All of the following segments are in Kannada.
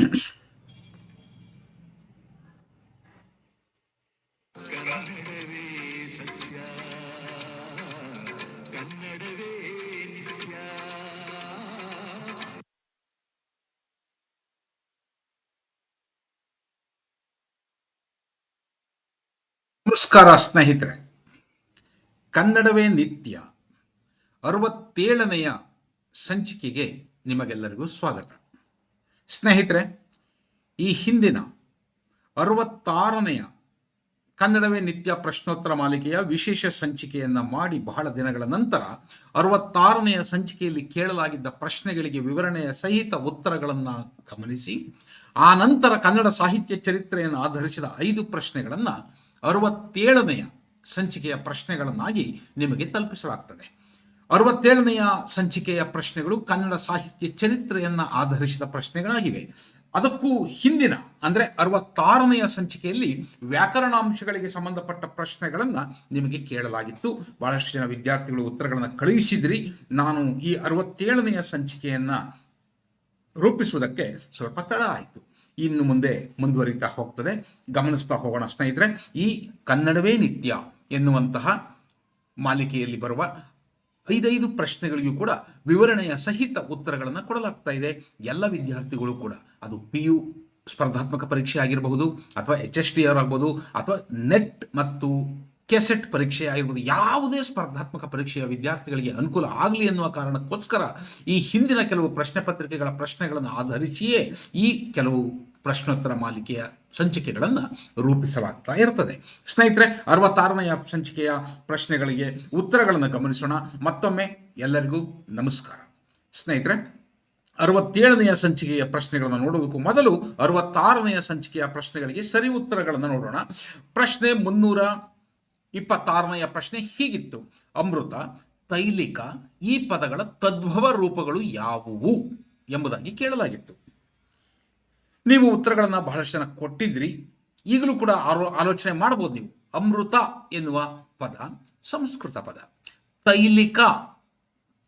ನಮಸ್ಕಾರ ಸ್ನೇಹಿತರೆ. ಕನ್ನಡವೇ ನಿತ್ಯ. ಅರವತ್ತೇಳನೆಯ ಸಂಚಿಕೆಗೆ ನಿಮಗೆಲ್ಲರಿಗೂ ಸ್ವಾಗತ. ಸ್ನೇಹಿತರೆ, ಈ ಹಿಂದಿನ ಅರವತ್ತಾರನೆಯ ಕನ್ನಡವೇ ನಿತ್ಯ ಪ್ರಶ್ನೋತ್ತರ ಮಾಲಿಕೆಯ ವಿಶೇಷ ಸಂಚಿಕೆಯನ್ನು ಮಾಡಿ ಬಹಳ ದಿನಗಳ ನಂತರ ಅರವತ್ತಾರನೆಯ ಸಂಚಿಕೆಯಲ್ಲಿ ಕೇಳಲಾಗಿದ್ದ ಪ್ರಶ್ನೆಗಳಿಗೆ ವಿವರಣೆಯ ಸಹಿತ ಉತ್ತರಗಳನ್ನು ಗಮನಿಸಿ, ಆ ನಂತರ ಕನ್ನಡ ಸಾಹಿತ್ಯ ಚರಿತ್ರೆಯನ್ನು ಆಧರಿಸಿದ ಐದು ಪ್ರಶ್ನೆಗಳನ್ನು ಅರವತ್ತೇಳನೆಯ ಸಂಚಿಕೆಯ ಪ್ರಶ್ನೆಗಳನ್ನಾಗಿ ನಿಮಗೆ ತಲುಪಿಸಲಾಗ್ತದೆ. ಅರವತ್ತೇಳನೆಯ ಸಂಚಿಕೆಯ ಪ್ರಶ್ನೆಗಳು ಕನ್ನಡ ಸಾಹಿತ್ಯ ಚರಿತ್ರೆಯನ್ನು ಆಧರಿಸಿದ ಪ್ರಶ್ನೆಗಳಾಗಿವೆ. ಅದಕ್ಕೂ ಹಿಂದಿನ, ಅಂದರೆ ಅರವತ್ತಾರನೆಯ ಸಂಚಿಕೆಯಲ್ಲಿ ವ್ಯಾಕರಣಾಂಶಗಳಿಗೆ ಸಂಬಂಧಪಟ್ಟ ಪ್ರಶ್ನೆಗಳನ್ನು ನಿಮಗೆ ಕೇಳಲಾಗಿತ್ತು. ಬಹಳಷ್ಟು ಜನ ವಿದ್ಯಾರ್ಥಿಗಳು ಉತ್ತರಗಳನ್ನು ಕಳುಹಿಸಿದ್ರಿ. ನಾನು ಈ ಅರವತ್ತೇಳನೆಯ ಸಂಚಿಕೆಯನ್ನು ರೂಪಿಸುವುದಕ್ಕೆ ಸ್ವಲ್ಪ ತಡ ಆಯಿತು. ಇನ್ನು ಮುಂದೆ ಮುಂದುವರಿತಾ ಹೋಗ್ತದೆ. ಗಮನಿಸ್ತಾ ಹೋಗೋಣ ಸ್ನೇಹಿತರೆ. ಈ ಕನ್ನಡವೇ ನಿತ್ಯ ಎನ್ನುವಂತಹ ಮಾಲಿಕೆಯಲ್ಲಿ ಬರುವ ಐದೈದು ಪ್ರಶ್ನೆಗಳಿಗೂ ಕೂಡ ವಿವರಣೆಯ ಸಹಿತ ಉತ್ತರಗಳನ್ನು ಕೊಡಲಾಗ್ತಾ ಇದೆ. ಎಲ್ಲ ವಿದ್ಯಾರ್ಥಿಗಳು ಕೂಡ. ಅದು ಪಿ ಯು ಸ್ಪರ್ಧಾತ್ಮಕ ಪರೀಕ್ಷೆ ಆಗಿರಬಹುದು, ಅಥವಾ ಎಚ್ ಎಸ್ ಟಿ ಆರ್ ಆಗ್ಬೋದು, ಅಥವಾ ನೆಟ್ ಮತ್ತು ಕೆಸೆಟ್ ಪರೀಕ್ಷೆ ಆಗಿರ್ಬೋದು. ಯಾವುದೇ ಸ್ಪರ್ಧಾತ್ಮಕ ಪರೀಕ್ಷೆಯ ವಿದ್ಯಾರ್ಥಿಗಳಿಗೆ ಅನುಕೂಲ ಆಗಲಿ ಎನ್ನುವ ಕಾರಣಕ್ಕೋಸ್ಕರ ಈ ಹಿಂದಿನ ಕೆಲವು ಪ್ರಶ್ನೆ ಪತ್ರಿಕೆಗಳ ಪ್ರಶ್ನೆಗಳನ್ನು ಆಧರಿಸಿಯೇ ಈ ಕೆಲವು ಪ್ರಶ್ನೋತ್ತರ ಮಾಲಿಕೆಯ ಸಂಚಿಕೆಗಳನ್ನು ರೂಪಿಸಲಾಗ್ತಾ ಇರ್ತದೆ. ಸ್ನೇಹಿತರೆ ಅರವತ್ತಾರನೆಯ ಸಂಚಿಕೆಯ ಪ್ರಶ್ನೆಗಳಿಗೆ ಉತ್ತರಗಳನ್ನು ಗಮನಿಸೋಣ. ಮತ್ತೊಮ್ಮೆ ಎಲ್ಲರಿಗೂ ನಮಸ್ಕಾರ. ಸ್ನೇಹಿತರೆ ಅರವತ್ತೇಳನೆಯ ಸಂಚಿಕೆಯ ಪ್ರಶ್ನೆಗಳನ್ನು ನೋಡೋದಕ್ಕೂ ಮೊದಲು ಅರವತ್ತಾರನೆಯ ಸಂಚಿಕೆಯ ಪ್ರಶ್ನೆಗಳಿಗೆ ಸರಿ ಉತ್ತರಗಳನ್ನು ನೋಡೋಣ. ಪ್ರಶ್ನೆ ಮುನ್ನೂರ ಇಪ್ಪತ್ತಾರನೆಯ ಪ್ರಶ್ನೆ ಹೀಗಿತ್ತು. ಅಮೃತ, ತೈಲಿಕ, ಈ ಪದಗಳ ತದ್ಭವ ರೂಪಗಳು ಯಾವುವು ಎಂಬುದಾಗಿ ಕೇಳಲಾಗಿತ್ತು. ನೀವು ಉತ್ತರಗಳನ್ನು ಬಹಳಷ್ಟು ಜನ ಕೊಟ್ಟಿದ್ರಿ ಈಗಲೂ ಕೂಡ ಆಲೋ ಆಲೋಚನೆ ಮಾಡ್ಬೋದು ನೀವು. ಅಮೃತ ಎನ್ನುವ ಪದ, ಸಂಸ್ಕೃತ ಪದ. ತೈಲಿಕ.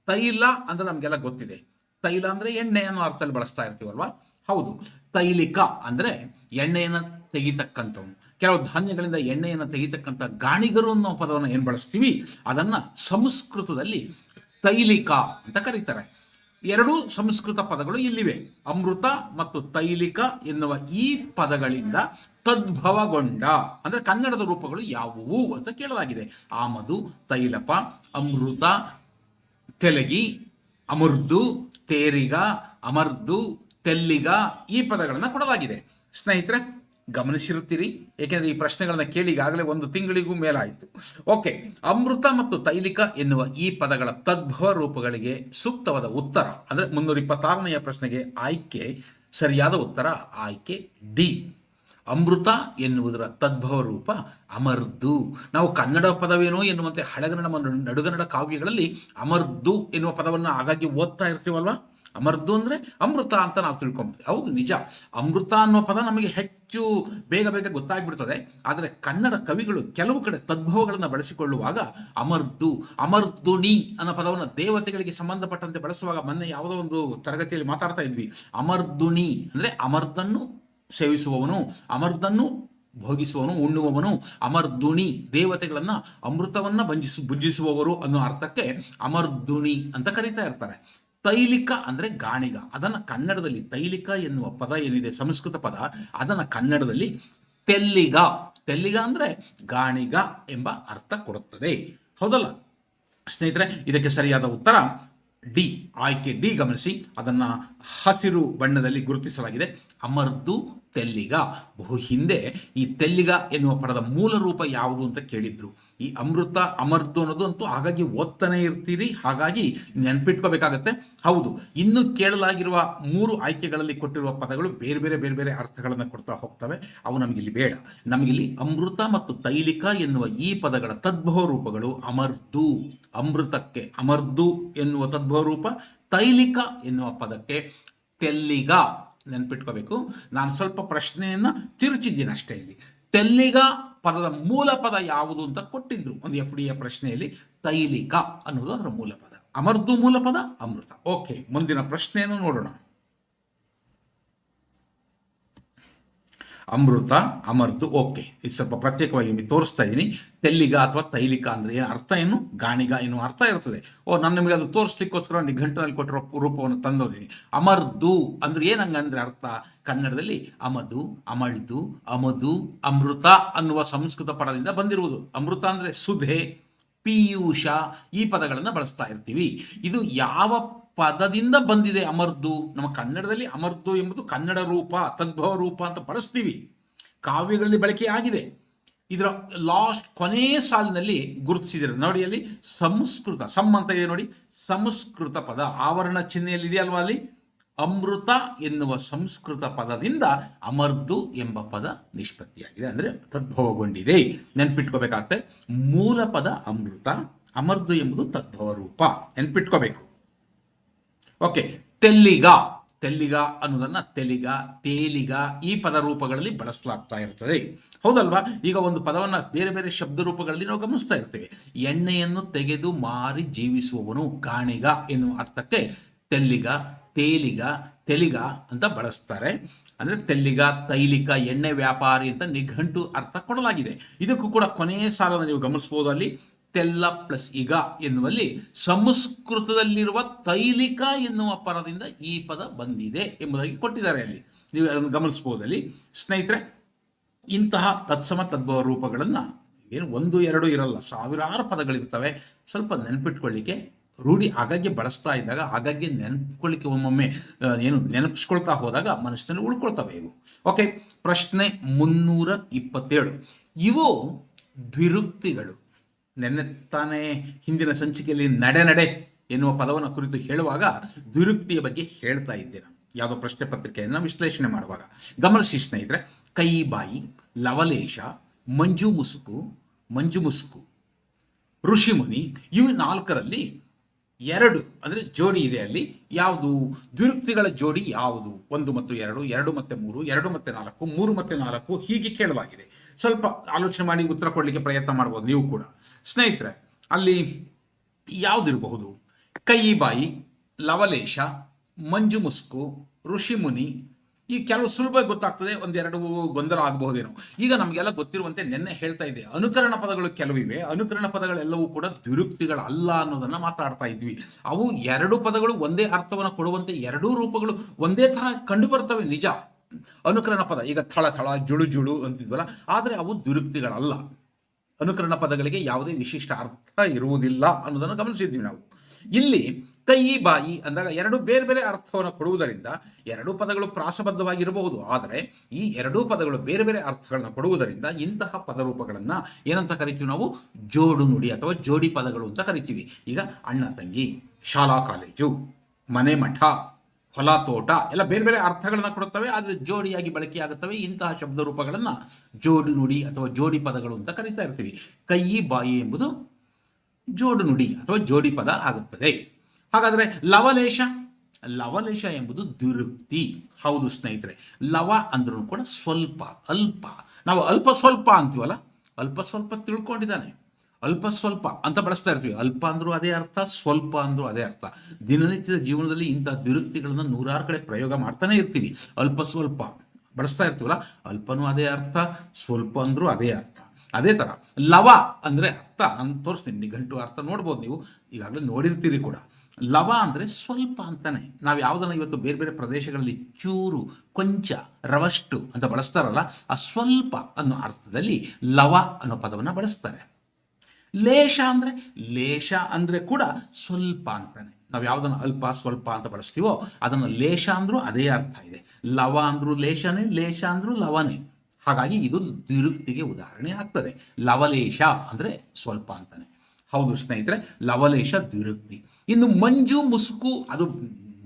ತೈಲ ಅಂದ್ರೆ ನಮಗೆಲ್ಲ ಗೊತ್ತಿದೆ. ತೈಲ ಅಂದ್ರೆ ಎಣ್ಣೆ ಅನ್ನೋ ಅರ್ಥದಲ್ಲಿ ಬಳಸ್ತಾ ಇರ್ತೀವಲ್ವಾ? ಹೌದು. ತೈಲಿಕ ಅಂದ್ರೆ ಎಣ್ಣೆಯನ್ನು ತೆಗಿತಕ್ಕಂಥವ್ನು. ಕೆಲವು ಧಾನ್ಯಗಳಿಂದ ಎಣ್ಣೆಯನ್ನು ತೆಗಿತಕ್ಕಂಥ ಗಾಣಿಗರು ಅನ್ನೋ ಪದವನ್ನು ಏನು ಬಳಸ್ತೀವಿ? ಅದನ್ನ ಸಂಸ್ಕೃತದಲ್ಲಿ ತೈಲಿಕ ಅಂತ ಕರೀತಾರೆ. ಎರಡೂ ಸಂಸ್ಕೃತ ಪದಗಳು ಇಲ್ಲಿವೆ. ಅಮೃತ ಮತ್ತು ತೈಲಿಕ ಎನ್ನುವ ಈ ಪದಗಳಿಂದ ತದ್ಭವಗೊಂಡ. ಅಂದ್ರೆ ಕನ್ನಡದ ರೂಪಗಳು ಯಾವುವು ಅಂತ ಕೇಳಲಾಗಿದೆ. ಆಮದು, ತೈಲಪ, ಅಮೃತ, ತೆಲಗಿ, ಅಮೃದು, ತೇರಿಗ, ಅಮರ್ದು, ತೆಲ್ಲಿಗ ಈ ಪದಗಳನ್ನು ಕೊಡಲಾಗಿದೆ. ಸ್ನೇಹಿತರೆ ಗಮನಿಸಿರುತ್ತೀರಿ? ಏಕೆಂದರೆ ಈ ಪ್ರಶ್ನೆಗಳನ್ನ ಕೇಳಿ ಈಗಾಗಲೇ ಒಂದು ತಿಂಗಳಿಗೂ ಮೇಲಾಯಿತು. ಓಕೆ ಅಮೃತ ಮತ್ತು ತೈಲಿಕ ಎನ್ನುವ ಈ ಪದಗಳ ತದ್ಭವ ರೂಪಗಳಿಗೆ ಸೂಕ್ತವಾದ ಉತ್ತರ, ಅಂದ್ರೆ ಮುನ್ನೂರ ಇಪ್ಪತ್ತಾರನೆಯ ಪ್ರಶ್ನೆಗೆ ಆಯ್ಕೆ, ಸರಿಯಾದ ಉತ್ತರ ಆಯ್ಕೆ ಡಿ. ಅಮೃತ ಎನ್ನುವುದರ ತದ್ಭವ ರೂಪ ಅಮರ್ದು. ನಾವು ಕನ್ನಡ ಪದವೇನೋ ಎನ್ನುವಂತೆ ಹಳೆಗನ್ನಡ ನಡುಗನ್ನಡ ಕಾವ್ಯಗಳಲ್ಲಿ ಅಮರ್ದು ಎನ್ನುವ ಪದವನ್ನು ಆಗಾಗ್ಗೆ ಓದ್ತಾ ಇರ್ತೀವಲ್ವಾ? ಅಮರ್ದು ಅಂದ್ರೆ ಅಮೃತ ಅಂತ ನಾವು ತಿಳ್ಕೊಂಬಿಡ್ತೀವಿ ಹೌದು, ನಿಜ. ಅಮೃತ ಅನ್ನೋ ಪದ ನಮಗೆ ಹೆಚ್ಚು ಬೇಗ ಬೇಗ ಗೊತ್ತಾಗ್ಬಿಡ್ತದೆ. ಆದರೆ ಕನ್ನಡ ಕವಿಗಳು ಕೆಲವು ಕಡೆ ತದ್ಭವಗಳನ್ನು ಬಳಸಿಕೊಳ್ಳುವಾಗ ಅಮರ್ದು, ಅಮರ್ದುಣಿ ಅನ್ನೋ ಪದವನ್ನು ದೇವತೆಗಳಿಗೆ ಸಂಬಂಧಪಟ್ಟಂತೆ ಬಳಸುವಾಗ ಮೊನ್ನೆ ಯಾವುದೋ ಒಂದು ತರಗತಿಯಲ್ಲಿ ಮಾತಾಡ್ತಾ ಇದ್ವಿ. ಅಮರ್ದುಣಿ ಅಂದ್ರೆ ಅಮರ್ದನ್ನು ಸೇವಿಸುವವನು, ಅಮರ್ದನ್ನು ಭೋಗಿಸುವವನು, ಉಣ್ಣುವವನು. ಅಮರ್ದುಣಿ ದೇವತೆಗಳನ್ನ ಅಮೃತವನ್ನ ಭಂಜಿಸು, ಭುಜಿಸುವವರು ಅನ್ನೋ ಅರ್ಥಕ್ಕೆ ಅಮರ್ದುಣಿ ಅಂತ ಕರೀತಾ ಇರ್ತಾರೆ. ತೈಲಿಕ ಅಂದ್ರೆ ಗಾಣಿಗ. ಅದನ್ನ ಕನ್ನಡದಲ್ಲಿ ತೈಲಿಕ ಎನ್ನುವ ಪದ ಏನಿದೆ, ಸಂಸ್ಕೃತ ಪದ, ಅದನ್ನ ಕನ್ನಡದಲ್ಲಿ ತೆಲ್ಲಿಗ. ತೆಲ್ಲಿಗ ಅಂದ್ರೆ ಗಾಣಿಗ ಎಂಬ ಅರ್ಥ ಕೊಡುತ್ತದೆ. ಹೌದಲ್ಲ? ಸ್ನೇಹಿತರೆ, ಇದಕ್ಕೆ ಸರಿಯಾದ ಉತ್ತರ ಡಿ. ಆಯ್ಕೆ ಡಿ, ಗಮನಿಸಿ. ಅದನ್ನ ಹಸಿರು ಬಣ್ಣದಲ್ಲಿ ಗುರುತಿಸಲಾಗಿದೆ. ಅಮರ್ದು ತೆಲ್ಲಿಗ. ಬಹು ಹಿಂದೆ ಈ ತೆಲ್ಲಿಗ ಎನ್ನುವ ಪದದ ಮೂಲ ರೂಪ ಯಾವುದು ಅಂತ ಕೇಳಿದ್ರು. ಈ ಅಮೃತ ಅಮರ್ದು ಅನ್ನೋದು ಅಂತೂ ಹಾಗಾಗಿ ಓದ್ತಾನೆ ಇರ್ತೀರಿ, ಹಾಗಾಗಿ ನೆನ್ಪಿಟ್ಕೋಬೇಕಾಗತ್ತೆ. ಹೌದು, ಇನ್ನು ಕೇಳಲಾಗಿರುವ ಮೂರು ಆಯ್ಕೆಗಳಲ್ಲಿ ಕೊಟ್ಟಿರುವ ಪದಗಳು ಬೇರೆ ಬೇರೆ ಬೇರೆ ಬೇರೆ ಅರ್ಥಗಳನ್ನು ಕೊಡ್ತಾ ಹೋಗ್ತವೆ. ಅವು ನಮಗಿಲ್ಲಿ ಬೇಡ. ನಮಗಿಲ್ಲಿ ಅಮೃತ ಮತ್ತು ತೈಲಿಕ ಎನ್ನುವ ಈ ಪದಗಳ ತದ್ಭವ ರೂಪಗಳು ಅಮರ್ದು. ಅಮೃತಕ್ಕೆ ಅಮರ್ದು ಎನ್ನುವ ತದ್ಭವ ರೂಪ ತೈಲಿಕ ಎನ್ನುವ ಪದಕ್ಕೆ ತೆಲ್ಲಿಗ ನೆನ್ಪಿಟ್ಕೋಬೇಕು. ನಾನು ಸ್ವಲ್ಪ ಪ್ರಶ್ನೆಯನ್ನ ತಿರುಚಿದ್ದೀನಿ ಅಷ್ಟೇ ಇಲ್ಲಿ. ತೆಲ್ಲಿಗ ಪದದ ಮೂಲ ಪದ ಯಾವುದು ಅಂತ ಕೊಟ್ಟಿದ್ರು. ಒಂದು ಎಫ್ ಡಿ ಪ್ರಶ್ನೆಯಲ್ಲಿ ತೈಲಿಕ ಅನ್ನೋದು ಅದರ ಮೂಲ ಪದ. ಅಮರ್ದು ಮೂಲ ಪದ ಅಮೃತ. ಓಕೆ ಮುಂದಿನ ಪ್ರಶ್ನೆಯನ್ನು ನೋಡೋಣ. ಅಮೃತ, ಅಮರ್ದು, ಓಕೆ. ಇದು ಸ್ವಲ್ಪ ಪ್ರತ್ಯೇಕವಾಗಿ ತೋರಿಸ್ತಾ ಇದ್ದೀನಿ ತೆಲ್ಲಿಗ ಅಥವಾ ತೈಲಿಕ ಅಂದ್ರೆ ಏನು ಅರ್ಥ ಏನು? ಗಾಣಿಗ ಏನು ಅರ್ಥ ಇರ್ತದೆ? ಓ, ನಾನು ನಿಮಗೆ ಅದು ತೋರಿಸ್ಲಿಕ್ಕೋಸ್ಕರ ನಿಘಂಟನಲ್ಲಿ ಕೊಟ್ಟಿರೋ ರೂಪವನ್ನು ತಂದೋದೀನಿ. ಅಮರ್ದು ಅಂದ್ರೆ ಏನಂಗಂದ್ರೆ ಅರ್ಥ? ಕನ್ನಡದಲ್ಲಿ ಅಮದು, ಅಮಳ್ದು, ಅಮದು, ಅಮೃತ ಅನ್ನುವ ಸಂಸ್ಕೃತ ಪದದಿಂದ ಬಂದಿರುವುದು. ಅಮೃತ ಅಂದ್ರೆ ಸುಧೆ, ಪಿಯೂಷ ಈ ಪದಗಳನ್ನು ಬಳಸ್ತಾ ಇರ್ತೀವಿ. ಇದು ಯಾವ ಪದದಿಂದ ಬಂದಿದೆ ಅಮರ್ದು. ನಮ್ಮ ಕನ್ನಡದಲ್ಲಿ ಅಮರ್ದು ಎಂಬುದು ಕನ್ನಡ ರೂಪ, ತದ್ಭವ ರೂಪ ಅಂತ ಬಳಸ್ತೀವಿ. ಕಾವ್ಯಗಳಲ್ಲಿ ಬಳಕೆ ಆಗಿದೆ. ಇದರ ಲಾಸ್ಟ್ ಕೊನೆ ಸಾಲಿನಲ್ಲಿ ಗುರುತಿಸಿದ್ದಾರೆ ನೋಡಿ ಅಲ್ಲಿ ಸಂಸ್ಕೃತ, ಸಮ್ ಅಂತ ಇದೆ ನೋಡಿ. ಸಂಸ್ಕೃತ ಪದ. ಆವರಣ ಚಿಹ್ನೆಯಲ್ಲಿ ಇದೆಯಲ್ವಾ ಅಲ್ಲಿ? ಅಮೃತ ಎನ್ನುವ ಸಂಸ್ಕೃತ ಪದದಿಂದ ಅಮರ್ದು ಎಂಬ ಪದ ನಿಷ್ಪತ್ತಿಯಾಗಿದೆ. ಅಂದ್ರೆ ತದ್ಭವಗೊಂಡಿದೆ. ನೆನ್ಪಿಟ್ಕೋಬೇಕಾಗತ್ತೆ ಮೂಲ ಪದ ಅಮೃತ, ಅಮರ್ದು ಎಂಬುದು ತದ್ಭವ ರೂಪ. ನೆನ್ಪಿಟ್ಕೋಬೇಕು. ಓಕೆ ತೆಲ್ಲಿಗ. ತೆಲ್ಲಿಗ ಅನ್ನೋದನ್ನ ತೆಲಿಗ, ತೇಲಿಗ ಈ ಪದ ರೂಪಗಳಲ್ಲಿ ಬಳಸಲಾಗ್ತಾ ಇರ್ತದೆ. ಹೌದಲ್ವಾ? ಈಗ ಒಂದು ಪದವನ್ನ ಬೇರೆ ಬೇರೆ ಶಬ್ದ ರೂಪಗಳಲ್ಲಿ ನಾವು ಗಮನಿಸ್ತಾ ಇರ್ತೇವೆ. ಎಣ್ಣೆಯನ್ನು ತೆಗೆದು ಮಾರಿ ಜೀವಿಸುವವನು ಗಾಣಿಗ ಎನ್ನುವ ಅರ್ಥಕ್ಕೆ ತೆಲ್ಲಿಗ, ತೇಲಿಗ, ತೆಲಿಗ ಅಂತ ಬಳಸ್ತಾರೆ. ಅಂದ್ರೆ ತೆಲ್ಲಿಗ, ತೈಲಿಕ, ಎಣ್ಣೆ ವ್ಯಾಪಾರಿ ಅಂತ ನಿಘಂಟು ಅರ್ಥ ಕೊಡಲಾಗಿದೆ. ಇದಕ್ಕೂ ಕೂಡ ಕೊನೆಯ ಸಾಲನ್ನು ನೀವು ಗಮನಿಸಬಹುದು ಅಲ್ಲಿ. ತೆಲ್ಲ ಪ್ಲಸ್ ಈಗ ಎನ್ನುವಲ್ಲಿ ಸಂಸ್ಕೃತದಲ್ಲಿರುವ ತೈಲಿಕ ಎನ್ನುವ ಪದದಿಂದ ಈ ಪದ ಬಂದಿದೆ ಎಂಬುದಾಗಿ ಕೊಟ್ಟಿದ್ದಾರೆ ಅಲ್ಲಿ. ನೀವು ಅದನ್ನು ಗಮನಿಸಬಹುದು ಅಲ್ಲಿ ಸ್ನೇಹಿತರೆ, ಇಂತಹ ತತ್ಸಮ ತದ್ಭವ ರೂಪಗಳನ್ನು ಏನು ಒಂದು, ಎರಡು ಇರಲ್ಲ, ಸಾವಿರಾರು ಪದಗಳಿರ್ತವೆ. ಸ್ವಲ್ಪ ನೆನಪಿಟ್ಕೊಳ್ಳಿಕ್ಕೆ, ರೂಢಿ ಆಗಾಗ್ಗೆ ಬಳಸ್ತಾ ಇದ್ದಾಗ, ಆಗಾಗ್ಗೆ ನೆನಪಿಕೊಳ್ಳಿಕ್ಕೆ ಒಮ್ಮೊಮ್ಮೆ ಏನು ನೆನಪಿಸ್ಕೊಳ್ತಾ ಹೋದಾಗ ಮನಸ್ಸಿನಲ್ಲಿ ಉಳ್ಕೊಳ್ತವೆ ಇವು. ಓಕೆ ಪ್ರಶ್ನೆ ಮುನ್ನೂರ ಇಪ್ಪತ್ತೇಳು. ಇವು ದ್ವಿರುಕ್ತಿಗಳು. ನೆನ್ನೆ ತಾನೇ ಹಿಂದಿನ ಸಂಚಿಕೆಯಲ್ಲಿ ನಡೆ ನಡೆ ಎನ್ನುವ ಪದವನ್ನು ಕುರಿತು ಹೇಳುವಾಗ ದುರುಕ್ತಿಯ ಬಗ್ಗೆ ಹೇಳ್ತಾ ಇದ್ದೆ ನಾನು. ಯಾವುದೋ ಪ್ರಶ್ನೆ ಪತ್ರಿಕೆಯನ್ನು ವಿಶ್ಲೇಷಣೆ ಮಾಡುವಾಗ. ಗಮನಿಸಿ ಸ್ನೇಹಿತರೆ, ಕೈ, ಬಾಯಿ, ಲವಲೇಶ, ಮಂಜು ಮುಸುಕು ಮಂಜು ಮುಸುಕು ಋಷಿಮುನಿ ಇವು ನಾಲ್ಕರಲ್ಲಿ ಎರಡು, ಅಂದರೆ ಜೋಡಿ ಇದೆ ಅಲ್ಲಿ. ಯಾವುದು? ದ್ವಿರುಕ್ತಿಗಳ ಜೋಡಿ ಯಾವುದು? ಒಂದು ಮತ್ತು ಎರಡು ಎರಡು ಮತ್ತೆ ಮೂರು, ಎರಡು ಮತ್ತೆ ನಾಲ್ಕು, ಮೂರು ಮತ್ತೆ ನಾಲ್ಕು ಹೀಗೆ ಕೇಳಲಾಗಿದೆ. ಸ್ವಲ್ಪ ಆಲೋಚನೆ ಮಾಡಿ ಉತ್ತರ ಕೊಡಲಿಕ್ಕೆ ಪ್ರಯತ್ನ ಮಾಡ್ಬೋದು ನೀವು ಕೂಡ. ಸ್ನೇಹಿತರೆ, ಅಲ್ಲಿ ಯಾವುದಿರಬಹುದು? ಕೈ ಬಾಯಿ ಲವಲೇಶ, ಮಂಜು ಮುಸ್ಕು ಋಷಿಮುನಿ ಈ ಕೆಲವು ಸುಲಭ ಗೊತ್ತಾಗ್ತದೆ, ಒಂದೆರಡು ಗೊಂದಲ ಆಗಬಹುದೇನೋ. ಈಗ ನಮಗೆಲ್ಲ ಗೊತ್ತಿರುವಂತೆ ನಿನ್ನೆ ಹೇಳ್ತಾ ಇದ್ದೆ, ಅನುಕರಣ ಪದಗಳು ಕೆಲವಿವೆ ಅನುಕರಣ ಪದಗಳೆಲ್ಲವೂ ಕೂಡ ದ್ವಿರುಕ್ತಿಗಳಲ್ಲ ಅನ್ನೋದನ್ನ ಮಾತಾಡ್ತಾ ಇದ್ವಿ. ಅವು ಎರಡು ಪದಗಳು ಒಂದೇ ಅರ್ಥವನ್ನು ಕೊಡುವಂತೆ ಎರಡೂ ರೂಪಗಳು ಒಂದೇ ತರ ಕಂಡುಬರ್ತವೆ, ನಿಜ. ಅನುಕರಣ ಪದ. ಈಗ ಥಳ ಥಳ, ಜುಳು ಜುಳು ಅಂತಿದ್ವಲ್ಲ, ಆದರೆ ಅವು ದುರುಕ್ತಿಗಳಲ್ಲ ಅನುಕರಣ ಪದಗಳಿಗೆ ಯಾವುದೇ ವಿಶಿಷ್ಟ ಅರ್ಥ ಇರುವುದಿಲ್ಲ ಅನ್ನೋದನ್ನು ಗಮನಿಸಿದ್ವಿ ನಾವು. ಇಲ್ಲಿ ಕೈ, ಬಾಯಿ ಅಂದಾಗ ಎರಡು ಬೇರೆ ಬೇರೆ ಅರ್ಥವನ್ನು ಕೊಡುವುದರಿಂದ ಎರಡೂ ಪದಗಳು ಪ್ರಾಸಬದ್ಧವಾಗಿರಬಹುದು. ಆದರೆ ಈ ಎರಡೂ ಪದಗಳು ಬೇರೆ ಬೇರೆ ಅರ್ಥಗಳನ್ನ ಕೊಡುವುದರಿಂದ ಇಂತಹ ಪದರೂಪಗಳನ್ನು ಏನಂತ ಕರಿತೀವಿ ನಾವು? ಜೋಡು ನುಡಿ ಅಥವಾ ಜೋಡಿ ಪದಗಳು ಅಂತ ಕರಿತೀವಿ. ಈಗ ಅಣ್ಣ, ತಂಗಿ, ಶಾಲಾ, ಕಾಲೇಜು, ಮನೆ ಮಠ. ಹೊಲ ತೋಟ ಎಲ್ಲ ಬೇರೆ ಬೇರೆ ಅರ್ಥಗಳನ್ನ ಕೊಡುತ್ತವೆ, ಆದರೆ ಜೋಡಿಯಾಗಿ ಬಳಕೆಯಾಗುತ್ತವೆ. ಇಂತಹ ಶಬ್ದ ರೂಪಗಳನ್ನು ಜೋಡು ನುಡಿ ಅಥವಾ ಜೋಡಿ ಪದಗಳು ಅಂತ ಕರಿತಾ ಇರ್ತೀವಿ. ಕೈಯಿ, ಬಾಯಿ ಎಂಬುದು ಜೋಡು ನುಡಿ ಅಥವಾ ಜೋಡಿ ಪದ ಆಗುತ್ತದೆ. ಹಾಗಾದರೆ ಲವಲೇಶ ಲವಲೇಶ ಎಂಬುದು ದುರುಕ್ತಿ ಹೌದು ಸ್ನೇಹಿತರೆ, ಲವ ಅಂದ್ರೂ ಕೂಡ ಸ್ವಲ್ಪ, ಅಲ್ಪ. ನಾವು ಅಲ್ಪ ಸ್ವಲ್ಪ ಅಂತೀವಲ್ಲ, ಅಲ್ಪ ಸ್ವಲ್ಪ ತಿಳ್ಕೊಂಡಿದ್ದಾನೆ. ಅಲ್ಪ ಸ್ವಲ್ಪ ಅಂತ ಬಳಸ್ತಾ ಇರ್ತೀವಿ. ಅಲ್ಪ ಅಂದ್ರೂ ಅದೇ ಅರ್ಥ, ಸ್ವಲ್ಪ ಅಂದ್ರೂ ಅದೇ ಅರ್ಥ. ದಿನನಿತ್ಯದ ಜೀವನದಲ್ಲಿ ಇಂತಹ ದುರುಕ್ತಿಗಳನ್ನ ನೂರಾರು ಕಡೆ ಪ್ರಯೋಗ ಮಾಡ್ತಾನೆ ಇರ್ತೀವಿ. ಅಲ್ಪ ಸ್ವಲ್ಪ ಬಳಸ್ತಾ ಇರ್ತೀವಲ್ಲ, ಅಲ್ಪನೂ ಅದೇ ಅರ್ಥ, ಸ್ವಲ್ಪ ಅಂದ್ರೂ ಅದೇ ಅರ್ಥ. ಅದೇ ತರ ಲವ ಅಂದ್ರೆ ಅರ್ಥ. ನಾನು ತೋರಿಸ್ತೀನಿ ನಿಘಂಟು ಅರ್ಥ ನೋಡ್ಬೋದು ನೀವು. ಈಗಾಗಲೇ ನೋಡಿರ್ತೀರಿ ಕೂಡ. ಲವ ಅಂದ್ರೆ ಸ್ವಲ್ಪ ಅಂತಾನೆ. ನಾವು ಯಾವುದನ್ನ ಇವತ್ತು ಬೇರೆ ಬೇರೆ ಪ್ರದೇಶಗಳಲ್ಲಿ ಚೂರು, ಕೊಂಚ, ರವಷ್ಟು ಅಂತ ಬಳಸ್ತಾರಲ್ಲ, ಆ ಸ್ವಲ್ಪ ಅನ್ನೋ ಅರ್ಥದಲ್ಲಿ ಲವ ಅನ್ನೋ ಪದವನ್ನು ಬಳಸ್ತಾರೆ. ಲೇಷ ಅಂದ್ರೆ ಲೇಷ ಅಂದ್ರೆ ಕೂಡ ಸ್ವಲ್ಪ ಅಂತಾನೆ. ನಾವು ಯಾವುದನ್ನು ಅಲ್ಪ, ಸ್ವಲ್ಪ ಅಂತ ಬಳಸ್ತೀವೋ ಅದನ್ನು ಲೇಷ ಅಂದರೂ ಅದೇ ಅರ್ಥ ಇದೆ. ಲವ ಅಂದರೂ ಲೇಷನೇ, ಲೇಷ ಅಂದರೂ ಲವನೇ. ಹಾಗಾಗಿ ಇದು ನಿರುಕ್ತಿಗೆ ಉದಾಹರಣೆ ಆಗ್ತದೆ. ಲವಲೇಶ ಅಂದ್ರೆ ಸ್ವಲ್ಪ ಅಂತಾನೆ. ಹೌದು ಸ್ನೇಹಿತರೆ ಲವಲೇಶ ದ್ವಿರುಕ್ತಿ ಇನ್ನು ಮಂಜು, ಮುಸುಕು, ಅದು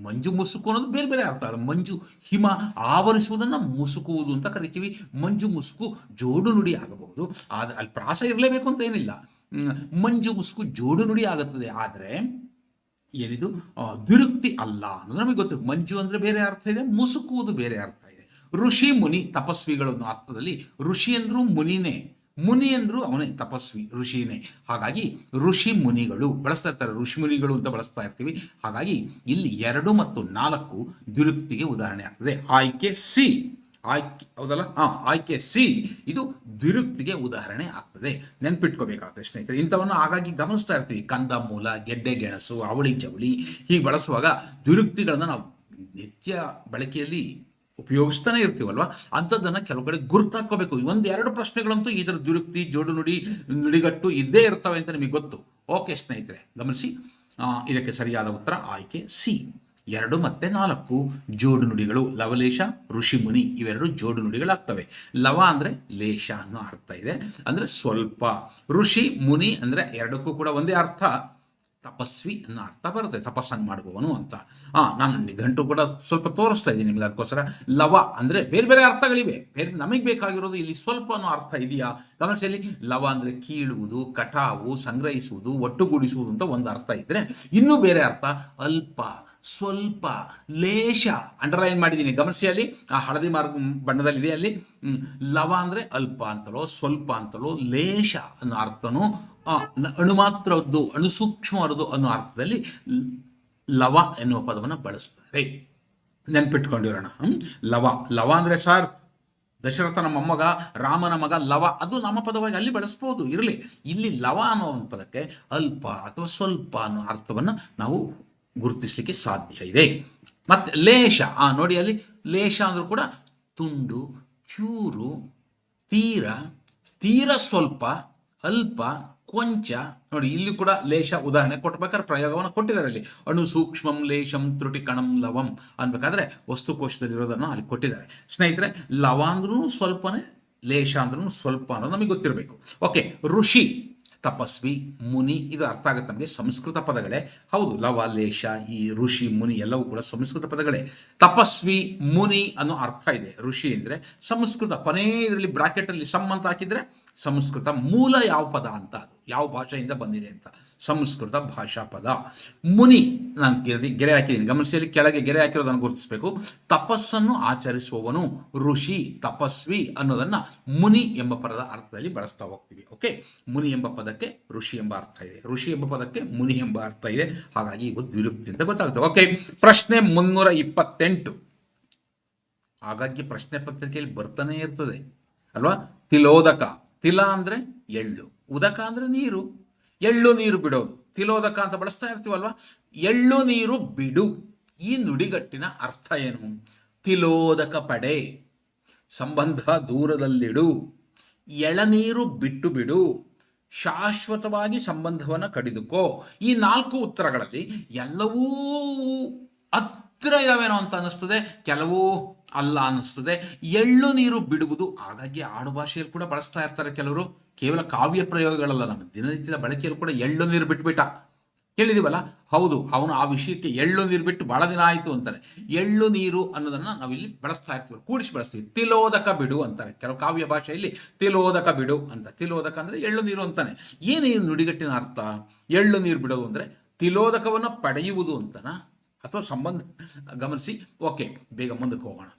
ಮಂಜು, ಮುಸುಕು ಅನ್ನೋದು ಬೇರೆ ಬೇರೆ ಅರ್ಥ. ಅಲ್ಲ ಮಂಜು, ಹಿಮ ಆವರಿಸುವುದನ್ನು ಮುಸುಕುವುದು ಅಂತ ಕರಿತೀವಿ. ಮಂಜು, ಮುಸುಕು ಜೋಡು ನುಡಿ ಆಗಬಹುದು. ಆದ್ರೆ ಅಲ್ಲಿ ಪ್ರಾಸ ಇರಲೇಬೇಕು ಅಂತ ಏನಿಲ್ಲ. ಮಂಜು ಮುಸುಕು ಜೋಡು ನುಡಿ ಆಗುತ್ತದೆ. ಆದರೆ ಏನಿದು? ದುರುಕ್ತಿ ಅಲ್ಲ ಅನ್ನೋದು ನಮಗೆ ಗೊತ್ತು. ಮಂಜು ಅಂದ್ರೆ ಬೇರೆ ಅರ್ಥ ಇದೆ, ಮುಸುಕುವುದು ಬೇರೆ ಅರ್ಥ ಇದೆ. ಋಷಿ ಮುನಿ ತಪಸ್ವಿಗಳು ಅನ್ನೋ ಅರ್ಥದಲ್ಲಿ ಋಷಿ ಅಂದ್ರೂ ಮುನಿನೇ, ಮುನಿ ಅಂದ್ರು ಅವನೇ ತಪಸ್ವಿ, ಋಷಿನೇ. ಹಾಗಾಗಿ ಋಷಿ ಮುನಿಗಳು ಬಳಸ್ತಾ ಇರ್ತಾರೆ, ಋಷಿ ಮುನಿಗಳು ಅಂತ ಬಳಸ್ತಾ ಇರ್ತೀವಿ. ಹಾಗಾಗಿ ಇಲ್ಲಿ ಎರಡು ಮತ್ತು ನಾಲ್ಕು ದುರುಕ್ತಿಗೆ ಉದಾಹರಣೆ ಆಗ್ತದೆ. ಆಯ್ಕೆ ಸಿ. ಆಯ್ಕೆ, ಹೌದಲ್ಲ? ಹಾಂ ಆಯ್ಕೆ ಸಿ, ಇದು ದ್ವಿರುಕ್ತಿಗೆ ಉದಾಹರಣೆ ಆಗ್ತದೆ. ನೆನ್ಪಿಟ್ಕೋಬೇಕಾಗ್ತದೆ ಸ್ನೇಹಿತರೆ. ಇಂಥವನ್ನು ಹಾಗಾಗಿ ಗಮನಿಸ್ತಾ ಇರ್ತೀವಿ. ಕಂದ, ಮೂಲ, ಗೆಡ್ಡೆ, ಗೆಣಸು, ಅವಳಿ, ಜವಳಿ ಹೀಗೆ ಬಳಸುವಾಗ ದ್ವಿರುಕ್ತಿಗಳನ್ನು ನಾವು ನಿತ್ಯ ಬಳಕೆಯಲ್ಲಿ ಉಪಯೋಗಿಸ್ತಾನೆ ಇರ್ತೀವಲ್ವ? ಅಂಥದ್ದನ್ನು ಕೆಲವು ಕಡೆ ಗುರುತಾಕೋಬೇಕು ಒಂದು ಎರಡು ಪ್ರಶ್ನೆಗಳಂತೂ ಈ ಥರ ದ್ವಿರುಕ್ತಿ, ಜೋಡು ನುಡಿ, ನುಡಿಗಟ್ಟು ಇದ್ದೇ ಇರ್ತವೆ ಅಂತ ನಿಮಗೆ ಗೊತ್ತು. ಓಕೆ ಸ್ನೇಹಿತರೆ, ಗಮನಿಸಿ. ಇದಕ್ಕೆ ಸರಿಯಾದ ಉತ್ತರ ಆಯ್ಕೆ ಸಿ. ಎರಡು ಮತ್ತೆ ನಾಲ್ಕು ಜೋಡು ನುಡಿಗಳು. ಲವಲೇಶ ಋಷಿ ಮುನಿ ಇವೆರಡು ಜೋಡು ನುಡಿಗಳಾಗ್ತವೆ. ಲವ ಅಂದ್ರೆ ಲೇಷ ಅನ್ನೋ ಅರ್ಥ ಇದೆ. ಅಂದ್ರೆ ಸ್ವಲ್ಪ. ಋಷಿ, ಮುನಿ ಅಂದ್ರೆ ಎರಡಕ್ಕೂ ಕೂಡ ಒಂದೇ ಅರ್ಥ. ತಪಸ್ವಿ ಅನ್ನೋ ಅರ್ಥ ಬರುತ್ತೆ. ತಪಸ್ಸನ್ನು ಮಾಡುವವನು ಅಂತ. ಆ, ನಾನು ನಿಘಂಟು ಕೂಡ ಸ್ವಲ್ಪ ತೋರಿಸ್ತಾ ಇದ್ದೀನಿ ನಿಮಗೆ ಅದಕ್ಕೋಸ್ಕರ. ಲವ ಅಂದ್ರೆ ಬೇರೆ ಬೇರೆ ಅರ್ಥಗಳಿವೆ. ಬೇರೆ ನಮಗೆ ಬೇಕಾಗಿರೋದು ಇಲ್ಲಿ ಸ್ವಲ್ಪ ಅನ್ನೋ ಅರ್ಥ ಇದೆಯಾ? ಗಮನಿಸಲಿ ಲವ ಅಂದ್ರೆ ಕೀಳುವುದು, ಕಟಾವು, ಸಂಗ್ರಹಿಸುವುದು, ಒಟ್ಟುಗೂಡಿಸುವುದು ಅಂತ ಒಂದು ಅರ್ಥ ಇದ್ರೆ ಇನ್ನೂ ಬೇರೆ ಅರ್ಥ. ಅಲ್ಪ ಸ್ವಲ್ಪ ಲೇಷ ಅಂಡರ್ಲೈನ್ ಮಾಡಿದ್ದೀನಿ. ಗಮನಿಸಿ ಅಲ್ಲಿ, ಆ ಹಳದಿ ಮಾರ್ಗ ಬಣ್ಣದಲ್ಲಿದೆ ಅಲ್ಲಿ. ಲವ ಅಂದರೆ ಅಲ್ಪ ಅಂತಲೋ, ಸ್ವಲ್ಪ ಅಂತಲೋ ಲೇಷ ಅನ್ನೋ ಅರ್ಥನೂ ಅಣುಮಾತ್ರದ್ದು, ಅಣುಸೂಕ್ಷ್ಮವಾದದ್ದು ಅನ್ನೋ ಅರ್ಥದಲ್ಲಿ ಲವ ಎನ್ನುವ ಪದವನ್ನು ಬಳಸ್ತಾರೆ. ನೆನ್ಪಿಟ್ಕೊಂಡಿರೋಣ? ಲವ ಲವ ಅಂದ್ರೆ ಸರ್ ದಶರಥನ ಮೊಮ್ಮಗ, ರಾಮನ ಮಗ, ಲವ, ಅದು ನಾಮಪದವಾಗಿ ಅಲ್ಲಿ ಬಳಸ್ಬೋದು, ಇರಲಿ. ಇಲ್ಲಿ ಲವ ಅನ್ನೋ ಒಂದು ಪದಕ್ಕೆ ಅಲ್ಪ ಅಥವಾ ಸ್ವಲ್ಪ ಅನ್ನೋ ಅರ್ಥವನ್ನು ನಾವು ಗುರುತಿಸಲಿಕ್ಕೆ ಸಾಧ್ಯ ಇದೆ. ಮತ್ತೆ ಲೇಷ ಆ ನೋಡಿ ಅಲ್ಲಿ ಲೇಷ ಅಂದ್ರೂ ಕೂಡ ತುಂಡು, ಚೂರು, ತೀರ ತೀರ ಸ್ವಲ್ಪ, ಅಲ್ಪ, ಕೊಂಚ, ನೋಡಿ ಇಲ್ಲಿ ಕೂಡ ಲೇಷ ಉದಾಹರಣೆ ಕೊಟ್ಬೇಕಾದ್ರೆ ಪ್ರಯೋಗವನ್ನು ಕೊಟ್ಟಿದ್ದಾರೆ ಅಲ್ಲಿ. ಅಣು ಸೂಕ್ಷ್ಮಂ ಲೇಷಂ ತ್ರುಟಿ ಕಣಂ ಲವಂ ಅನ್ಬೇಕಾದ್ರೆ ವಸ್ತುಕೋಶದಲ್ಲಿರೋದನ್ನು ಅಲ್ಲಿ ಕೊಟ್ಟಿದ್ದಾರೆ. ಸ್ನೇಹಿತರೆ, ಲವ ಅಂದ್ರೂ ಸ್ವಲ್ಪನೇ ಲೇಷ ಅಂದ್ರೂ ಸ್ವಲ್ಪ ಅನ್ನೋದು ನಮಗೆ ಗೊತ್ತಿರಬೇಕು. ಓಕೆ, ಋಷಿ. ತಪಸ್ವಿ, ಮುನಿ, ಇದು ಅರ್ಥ ಆಗುತ್ತೆ ನಮಗೆ ಸಂಸ್ಕೃತ ಪದಗಳೇ. ಹೌದು, ಲವ, ಲೇಷ, ಈ, ಋಷಿ, ಮುನಿ ಎಲ್ಲವೂ ಕೂಡ ಸಂಸ್ಕೃತ ಪದಗಳೇ. ತಪಸ್ವಿ, ಮುನಿ ಅನ್ನೋ ಅರ್ಥ ಇದೆ. ಋಷಿ ಅಂದರೆ ಸಂಸ್ಕೃತ. ಕೊನೆ ಇದರಲ್ಲಿ ಬ್ರಾಕೆಟ್ ಅಲ್ಲಿ ಸಮ್ ಅಂತ ಹಾಕಿದ್ರೆ ಸಂಸ್ಕೃತ ಮೂಲ ಯಾವ ಪದ ಅಂತ ಅದು, ಯಾವ ಭಾಷೆಯಿಂದ ಬಂದಿದೆ ಅಂತ. ಸಂಸ್ಕೃತ ಭಾಷಾ ಪದ. ಮುನಿ, ನಾನು ಗೆರೆ ಹಾಕಿದ್ದೀನಿ ಗಮನಿಸಲಿ ಕೆಳಗೆ ಗೆರೆ ಹಾಕಿರೋದನ್ನು ಗುರುತಿಸಬೇಕು. ತಪಸ್ಸನ್ನು ಆಚರಿಸುವವನು ಋಷಿ, ತಪಸ್ವಿ ಅನ್ನೋದನ್ನ ಮುನಿ ಎಂಬ ಪದದ ಅರ್ಥದಲ್ಲಿ ಬಳಸ್ತಾ ಹೋಗ್ತೀವಿ. ಓಕೆ? ಮುನಿ ಎಂಬ ಪದಕ್ಕೆ ಋಷಿ ಎಂಬ ಅರ್ಥ ಇದೆ. ಋಷಿ ಎಂಬ ಪದಕ್ಕೆ ಮುನಿ ಎಂಬ ಅರ್ಥ ಇದೆ. ಹಾಗಾಗಿ ಇವು ದ್ವಿರುಕ್ತಿ ಅಂತ ಗೊತ್ತಾಗುತ್ತೆ. ಓಕೆ? ಪ್ರಶ್ನೆ ಮುನ್ನೂರ ಇಪ್ಪತ್ತೆಂಟು. ಹಾಗಾಗಿ ಪ್ರಶ್ನೆ ಪತ್ರಿಕೆಯಲ್ಲಿ ಬರ್ತಾನೆ ಇರ್ತದೆ. ಅಲ್ವಾ? ತಿಲೋದಕ. ತಿಲ ಅಂದ್ರೆ ಎಳ್ಳು. ಉದಕ ಅಂದ್ರೆ ನೀರು. ಎಳ್ಳು ನೀರು ಬಿಡೋದು ತಿಲೋದಕ ಅಂತ ಬಳಸ್ತಾ ಇರ್ತೀವಲ್ವ? ಎಳ್ಳು ನೀರು ಬಿಡು. ಈ ನುಡಿಗಟ್ಟಿನ ಅರ್ಥ ಏನು? ತಿಲೋದಕ ಪಡೆ. ಸಂಬಂಧ ದೂರದಲ್ಲಿಡು. ಎಳನೀರು ಬಿಟ್ಟು ಬಿಡು. ಶಾಶ್ವತವಾಗಿ ಸಂಬಂಧವನ್ನು ಕಡಿದುಕೋ. ಈ ನಾಲ್ಕು ಉತ್ತರಗಳಲ್ಲಿ ಎಲ್ಲವೂ ಹತ್ತಿರ ಇದಾವೇನೋ ಅಂತ ಅನ್ನಿಸ್ತದೆ. ಕೆಲವು ಅಲ್ಲ ಅನ್ನಿಸ್ತದೆ. ಎಳ್ಳು ನೀರು ಬಿಡುವುದು ಹಾಗಾಗಿ ಆಡು ಭಾಷೆಯಲ್ಲಿ ಕೂಡ ಬಳಸ್ತಾ ಇರ್ತಾರೆ ಕೆಲವರು. ಕೇವಲ ಕಾವ್ಯ ಪ್ರಯೋಗಗಳಲ್ಲ, ನಮ್ಮ ದಿನನಿತ್ಯದ ಬಳಕೆಯಲ್ಲಿ ಕೂಡ ಎಳ್ಳು ನೀರು ಬಿಟ್ಬಿಟ್ಟ. ಕೇಳಿದೀವಲ್ಲ? ಹೌದು, ಅವನು ಆ ವಿಷಯಕ್ಕೆ ಎಳ್ಳು ನೀರು ಬಿಟ್ಟು ಬಹಳ ದಿನ ಆಯಿತು ಅಂತಾರೆ. ಎಳ್ಳು ನೀರು ಅನ್ನೋದನ್ನು ನಾವಿಲ್ಲಿ ಬಳಸ್ತಾ ಇರ್ತೀವಿ, ಕೂಡಿಸಿ ಬಳಸ್ತೀವಿ. ತಿಲೋದಕ ಬಿಡು ಅಂತಾರೆ. ಕೆಲವು ಕಾವ್ಯ ಭಾಷೆಯಲ್ಲಿ ತಿಲೋದಕ ಬಿಡು ಅಂತ. ತಿಲೋದಕ ಅಂದರೆ ಎಳ್ಳು ನೀರು ಅಂತಾನೆ. ಏನೇನು ನುಡಿಗಟ್ಟಿನ ಅರ್ಥ? ಎಳ್ಳು ನೀರು ಬಿಡೋದು ಅಂದರೆ ತಿಲೋದಕವನ್ನು ಪಡೆಯುವುದು ಅಂತನಾ? ಅಥವಾ ಸಂಬಂಧ, ಗಮನಿಸಿ. ಓಕೆ ಬೇಗ ಮುಂದಕ್ಕೆ ಹೋಗೋಣ.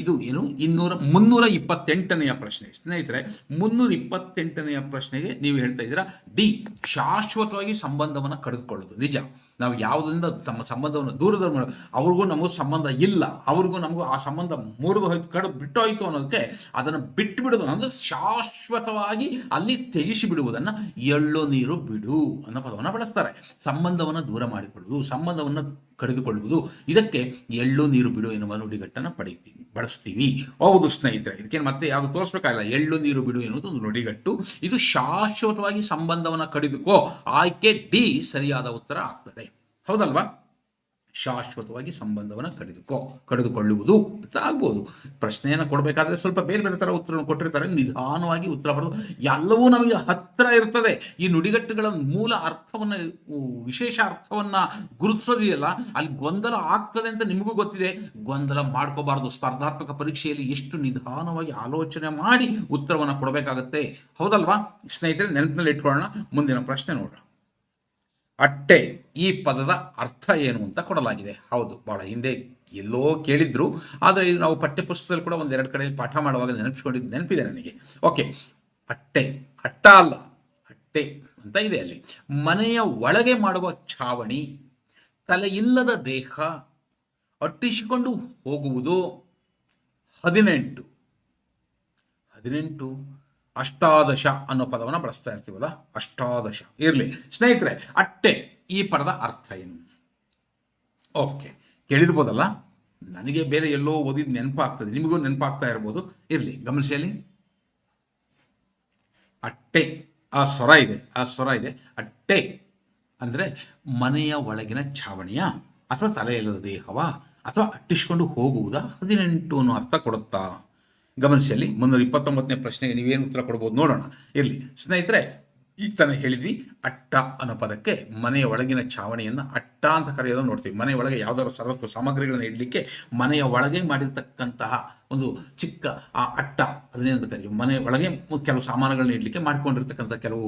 ಇದು ಏನು? ಇನ್ನೂರ, ಮುನ್ನೂರ ಇಪ್ಪತ್ತೆಂಟನೆಯ ಪ್ರಶ್ನೆ. ಸ್ನೇಹಿತರೆ, ಮುನ್ನೂರ ಇಪ್ಪತ್ತೆಂಟನೆಯ ಪ್ರಶ್ನೆಗೆ ನೀವು ಹೇಳ್ತಾ ಇದ್ದೀರಾ? ಡಿ, ಶಾಶ್ವತವಾಗಿ ಸಂಬಂಧವನ್ನು ಕಡಿದುಕೊಳ್ಳೋದು ನಿಜ. ನಾವು ಯಾವುದರಿಂದ ತಮ್ಮ ಸಂಬಂಧವನ್ನು ದೂರದ ಅವ್ರಿಗೂ ನಮಗೂ ಸಂಬಂಧ ಇಲ್ಲ. ಅವ್ರಿಗೂ ನಮಗೂ ಆ ಸಂಬಂಧ ಮುರಿದು ಹೋಯ್ತು, ಕಡ ಬಿಟ್ಟು ಹೋಯ್ತು ಅನ್ನೋದಕ್ಕೆ ಅದನ್ನು ಬಿಟ್ಟು ಬಿಡೋದು ಅಂದ್ರೆ ಶಾಶ್ವತವಾಗಿ ಅಲ್ಲಿ ತ್ಯಜಿಸಿ ಬಿಡುವುದನ್ನು ಎಳ್ಳು ನೀರು ಬಿಡು ಅನ್ನೋ ಪದವನ್ನು ಬಳಸ್ತಾರೆ. ಸಂಬಂಧವನ್ನು ದೂರ ಮಾಡಿಕೊಳ್ಳುವುದು, ಸಂಬಂಧವನ್ನು ಕಡಿದುಕೊಳ್ಳುವುದು ಇದಕ್ಕೆ ಎಳ್ಳು ನೀರು ಬಿಡು ಎನ್ನುವ ನುಡಿಗಟ್ಟನ್ನು ಪಡಿತೀವಿ ಬಳಸ್ತೀವಿ. ಹೌದು ಸ್ನೇಹಿತರೆ, ಇದಕ್ಕೆ ಮತ್ತೆ ಯಾವುದು ತೋರಿಸ್ಬೇಕಾಗಿಲ್ಲ ಎಳ್ಳು ನೀರು ಬಿಡು ಎನ್ನುವುದು ಒಂದು ನುಡಿಗಟ್ಟು. ಇದು ಶಾಶ್ವತವಾಗಿ ಸಂಬಂಧವನ್ನು ಕಡಿದುಕೋ, ಆಯ್ಕೆ ಡಿ ಸರಿಯಾದ ಉತ್ತರ ಆಗ್ತದೆ. ಹೌದಲ್ವಾ? ಶಾಶ್ವತವಾಗಿ ಸಂಬಂಧವನ್ನು ಕಡಿದುಕೋ, ಕಡಿದುಕೊಳ್ಳುವುದು ಅಂತ ಆಗ್ಬೋದು. ಪ್ರಶ್ನೆಯನ್ನು ಕೊಡಬೇಕಾದ್ರೆ ಸ್ವಲ್ಪ ಬೇರೆ ಬೇರೆ ಥರ ಉತ್ತರ ಕೊಟ್ಟಿರ್ತಾರೆ. ನಿಧಾನವಾಗಿ ಉತ್ತರ ಬರೋದು. ಎಲ್ಲವೂ ನಮಗೆ ಹತ್ತಿರ ಇರ್ತದೆ. ಈ ನುಡಿಗಟ್ಟುಗಳ ಮೂಲ ಅರ್ಥವನ್ನು ವಿಶೇಷ ಅರ್ಥವನ್ನ ಗುರುತಿಸೋದಿದೆಯಲ್ಲ ಅಲ್ಲಿ ಗೊಂದಲ ಆಗ್ತದೆ ಅಂತ ನಿಮಗೂ ಗೊತ್ತಿದೆ. ಗೊಂದಲ ಮಾಡ್ಕೋಬಾರ್ದು. ಸ್ಪರ್ಧಾತ್ಮಕ ಪರೀಕ್ಷೆಯಲ್ಲಿ ಎಷ್ಟು ನಿಧಾನವಾಗಿ ಆಲೋಚನೆ ಮಾಡಿ ಉತ್ತರವನ್ನು ಕೊಡಬೇಕಾಗತ್ತೆ. ಹೌದಲ್ವಾ? ಸ್ನೇಹಿತರೆ, ನೆನಪಿನಲ್ಲಿ ಇಟ್ಕೊಳ್ಳೋಣ. ಮುಂದಿನ ಪ್ರಶ್ನೆ ನೋಡೋಣ ಅಟ್ಟೆ ಈ ಪದದ ಅರ್ಥ ಏನು ಅಂತ ಕೊಡಲಾಗಿದೆ. ಹೌದು, ಬಹಳ ಹಿಂದೆ ಎಲ್ಲೋ ಕೇಳಿದ್ರು, ಆದರೆ ಇದು ನಾವು ಪಠ್ಯಪುಸ್ತಕದಲ್ಲಿ ಕೂಡ ಒಂದೆರಡು ಕಡೆ ಪಾಠ ಮಾಡುವಾಗ ನೆನಪಿಸ್ಕೊಂಡಿದ್ದು ನೆನಪಿದೆ ನನಗೆ. ಓಕೆ, ಅಟ್ಟೆ ಅಟ್ಟ ಅಲ್ಲ ಅಟ್ಟೆ ಅಂತ ಇದೆ ಅಲ್ಲಿ. ಮನೆಯ ಒಳಗೆ ಮಾಡುವ ಛಾವಣಿ, ತಲೆ ಇಲ್ಲದ ದೇಹ, ಅಟ್ಟಿಸಿಕೊಂಡು ಹೋಗುವುದು ಹದಿನೆಂಟು. ಹದಿನೆಂಟು ಅಷ್ಟಾದಶ ಅನ್ನೋ ಪದವನ್ನು ಬಳಸ್ತಾ ಇರ್ತೀವಲ್ಲ, ಅಷ್ಟಾದಶ. ಇರಲಿ. ಸ್ನೇಹಿತರೆ, ಅಟ್ಟೆ, ಈ ಪದದ ಅರ್ಥ ಏನು? ಓಕೆ. ಕೇಳಿರ್ಬೋದಲ್ಲ? ನನಗೆ ಬೇರೆ ಎಲ್ಲೋ ಓದಿದ್ ನೆನಪಾಗ್ತದೆ. ನಿಮಗೂ ನೆನಪಾಗ್ತಾ ಇರ್ಬೋದು. ಇರಲಿ. ಗಮನಿಸಿ ಅಲ್ಲಿ ಅಟ್ಟೆ. ಆ ಸ್ವರ ಇದೆ. ಆ ಸ್ವರ ಇದೆ. ಅಟ್ಟೆ ಅಂದರೆ ಮನೆಯ ಒಳಗಿನ ಛಾವಣಿಯ ಅಥವಾ ತಲೆಯಿಲ್ಲದ ದೇಹವಾ ಅಥವಾ ಅಟ್ಟಿಸ್ಕೊಂಡು ಹೋಗುವುದಾ? ಹದಿನೆಂಟು ಅನ್ನೋ ಅರ್ಥ ಕೊಡುತ್ತಾ? ಗಮನಿಸಿ ಅಲ್ಲಿ ಮುನ್ನೂರ ಇಪ್ಪತ್ತೊಂಬತ್ತನೇ ಪ್ರಶ್ನೆಗೆ ನೀವೇನು ಉತ್ತರ ಕೊಡ್ಬೋದು ನೋಡೋಣ. ಇರಲಿ ಸ್ನೇಹಿತರೆ, ಈಗ ತಾನೇ ಹೇಳಿದ್ವಿ, ಅಟ್ಟ ಅನ್ನೋ ಪದಕ್ಕೆ ಮನೆಯ ಒಳಗಿನ ಛಾವಣಿಯನ್ನು ಅಟ್ಟ ಅಂತ ಕರೆಯೋದನ್ನು ನೋಡ್ತೀವಿ. ಮನೆಯ ಒಳಗೆ ಯಾವ್ದಾದ್ರು ಸರಕು ಸಾಮಗ್ರಿಗಳನ್ನು ಇಡಲಿಕ್ಕೆ ಮನೆಯ ಒಳಗೆ ಮಾಡಿರ್ತಕ್ಕಂತಹ ಒಂದು ಚಿಕ್ಕ ಆ ಅಟ್ಟ ಅದನ್ನೇನಂತ ಕರೀತೀವಿ. ಮನೆ ಒಳಗೆ ಕೆಲವು ಸಾಮಾನುಗಳನ್ನ ಇಡಲಿಕ್ಕೆ ಮಾಡ್ಕೊಂಡಿರ್ತಕ್ಕಂಥ ಕೆಲವು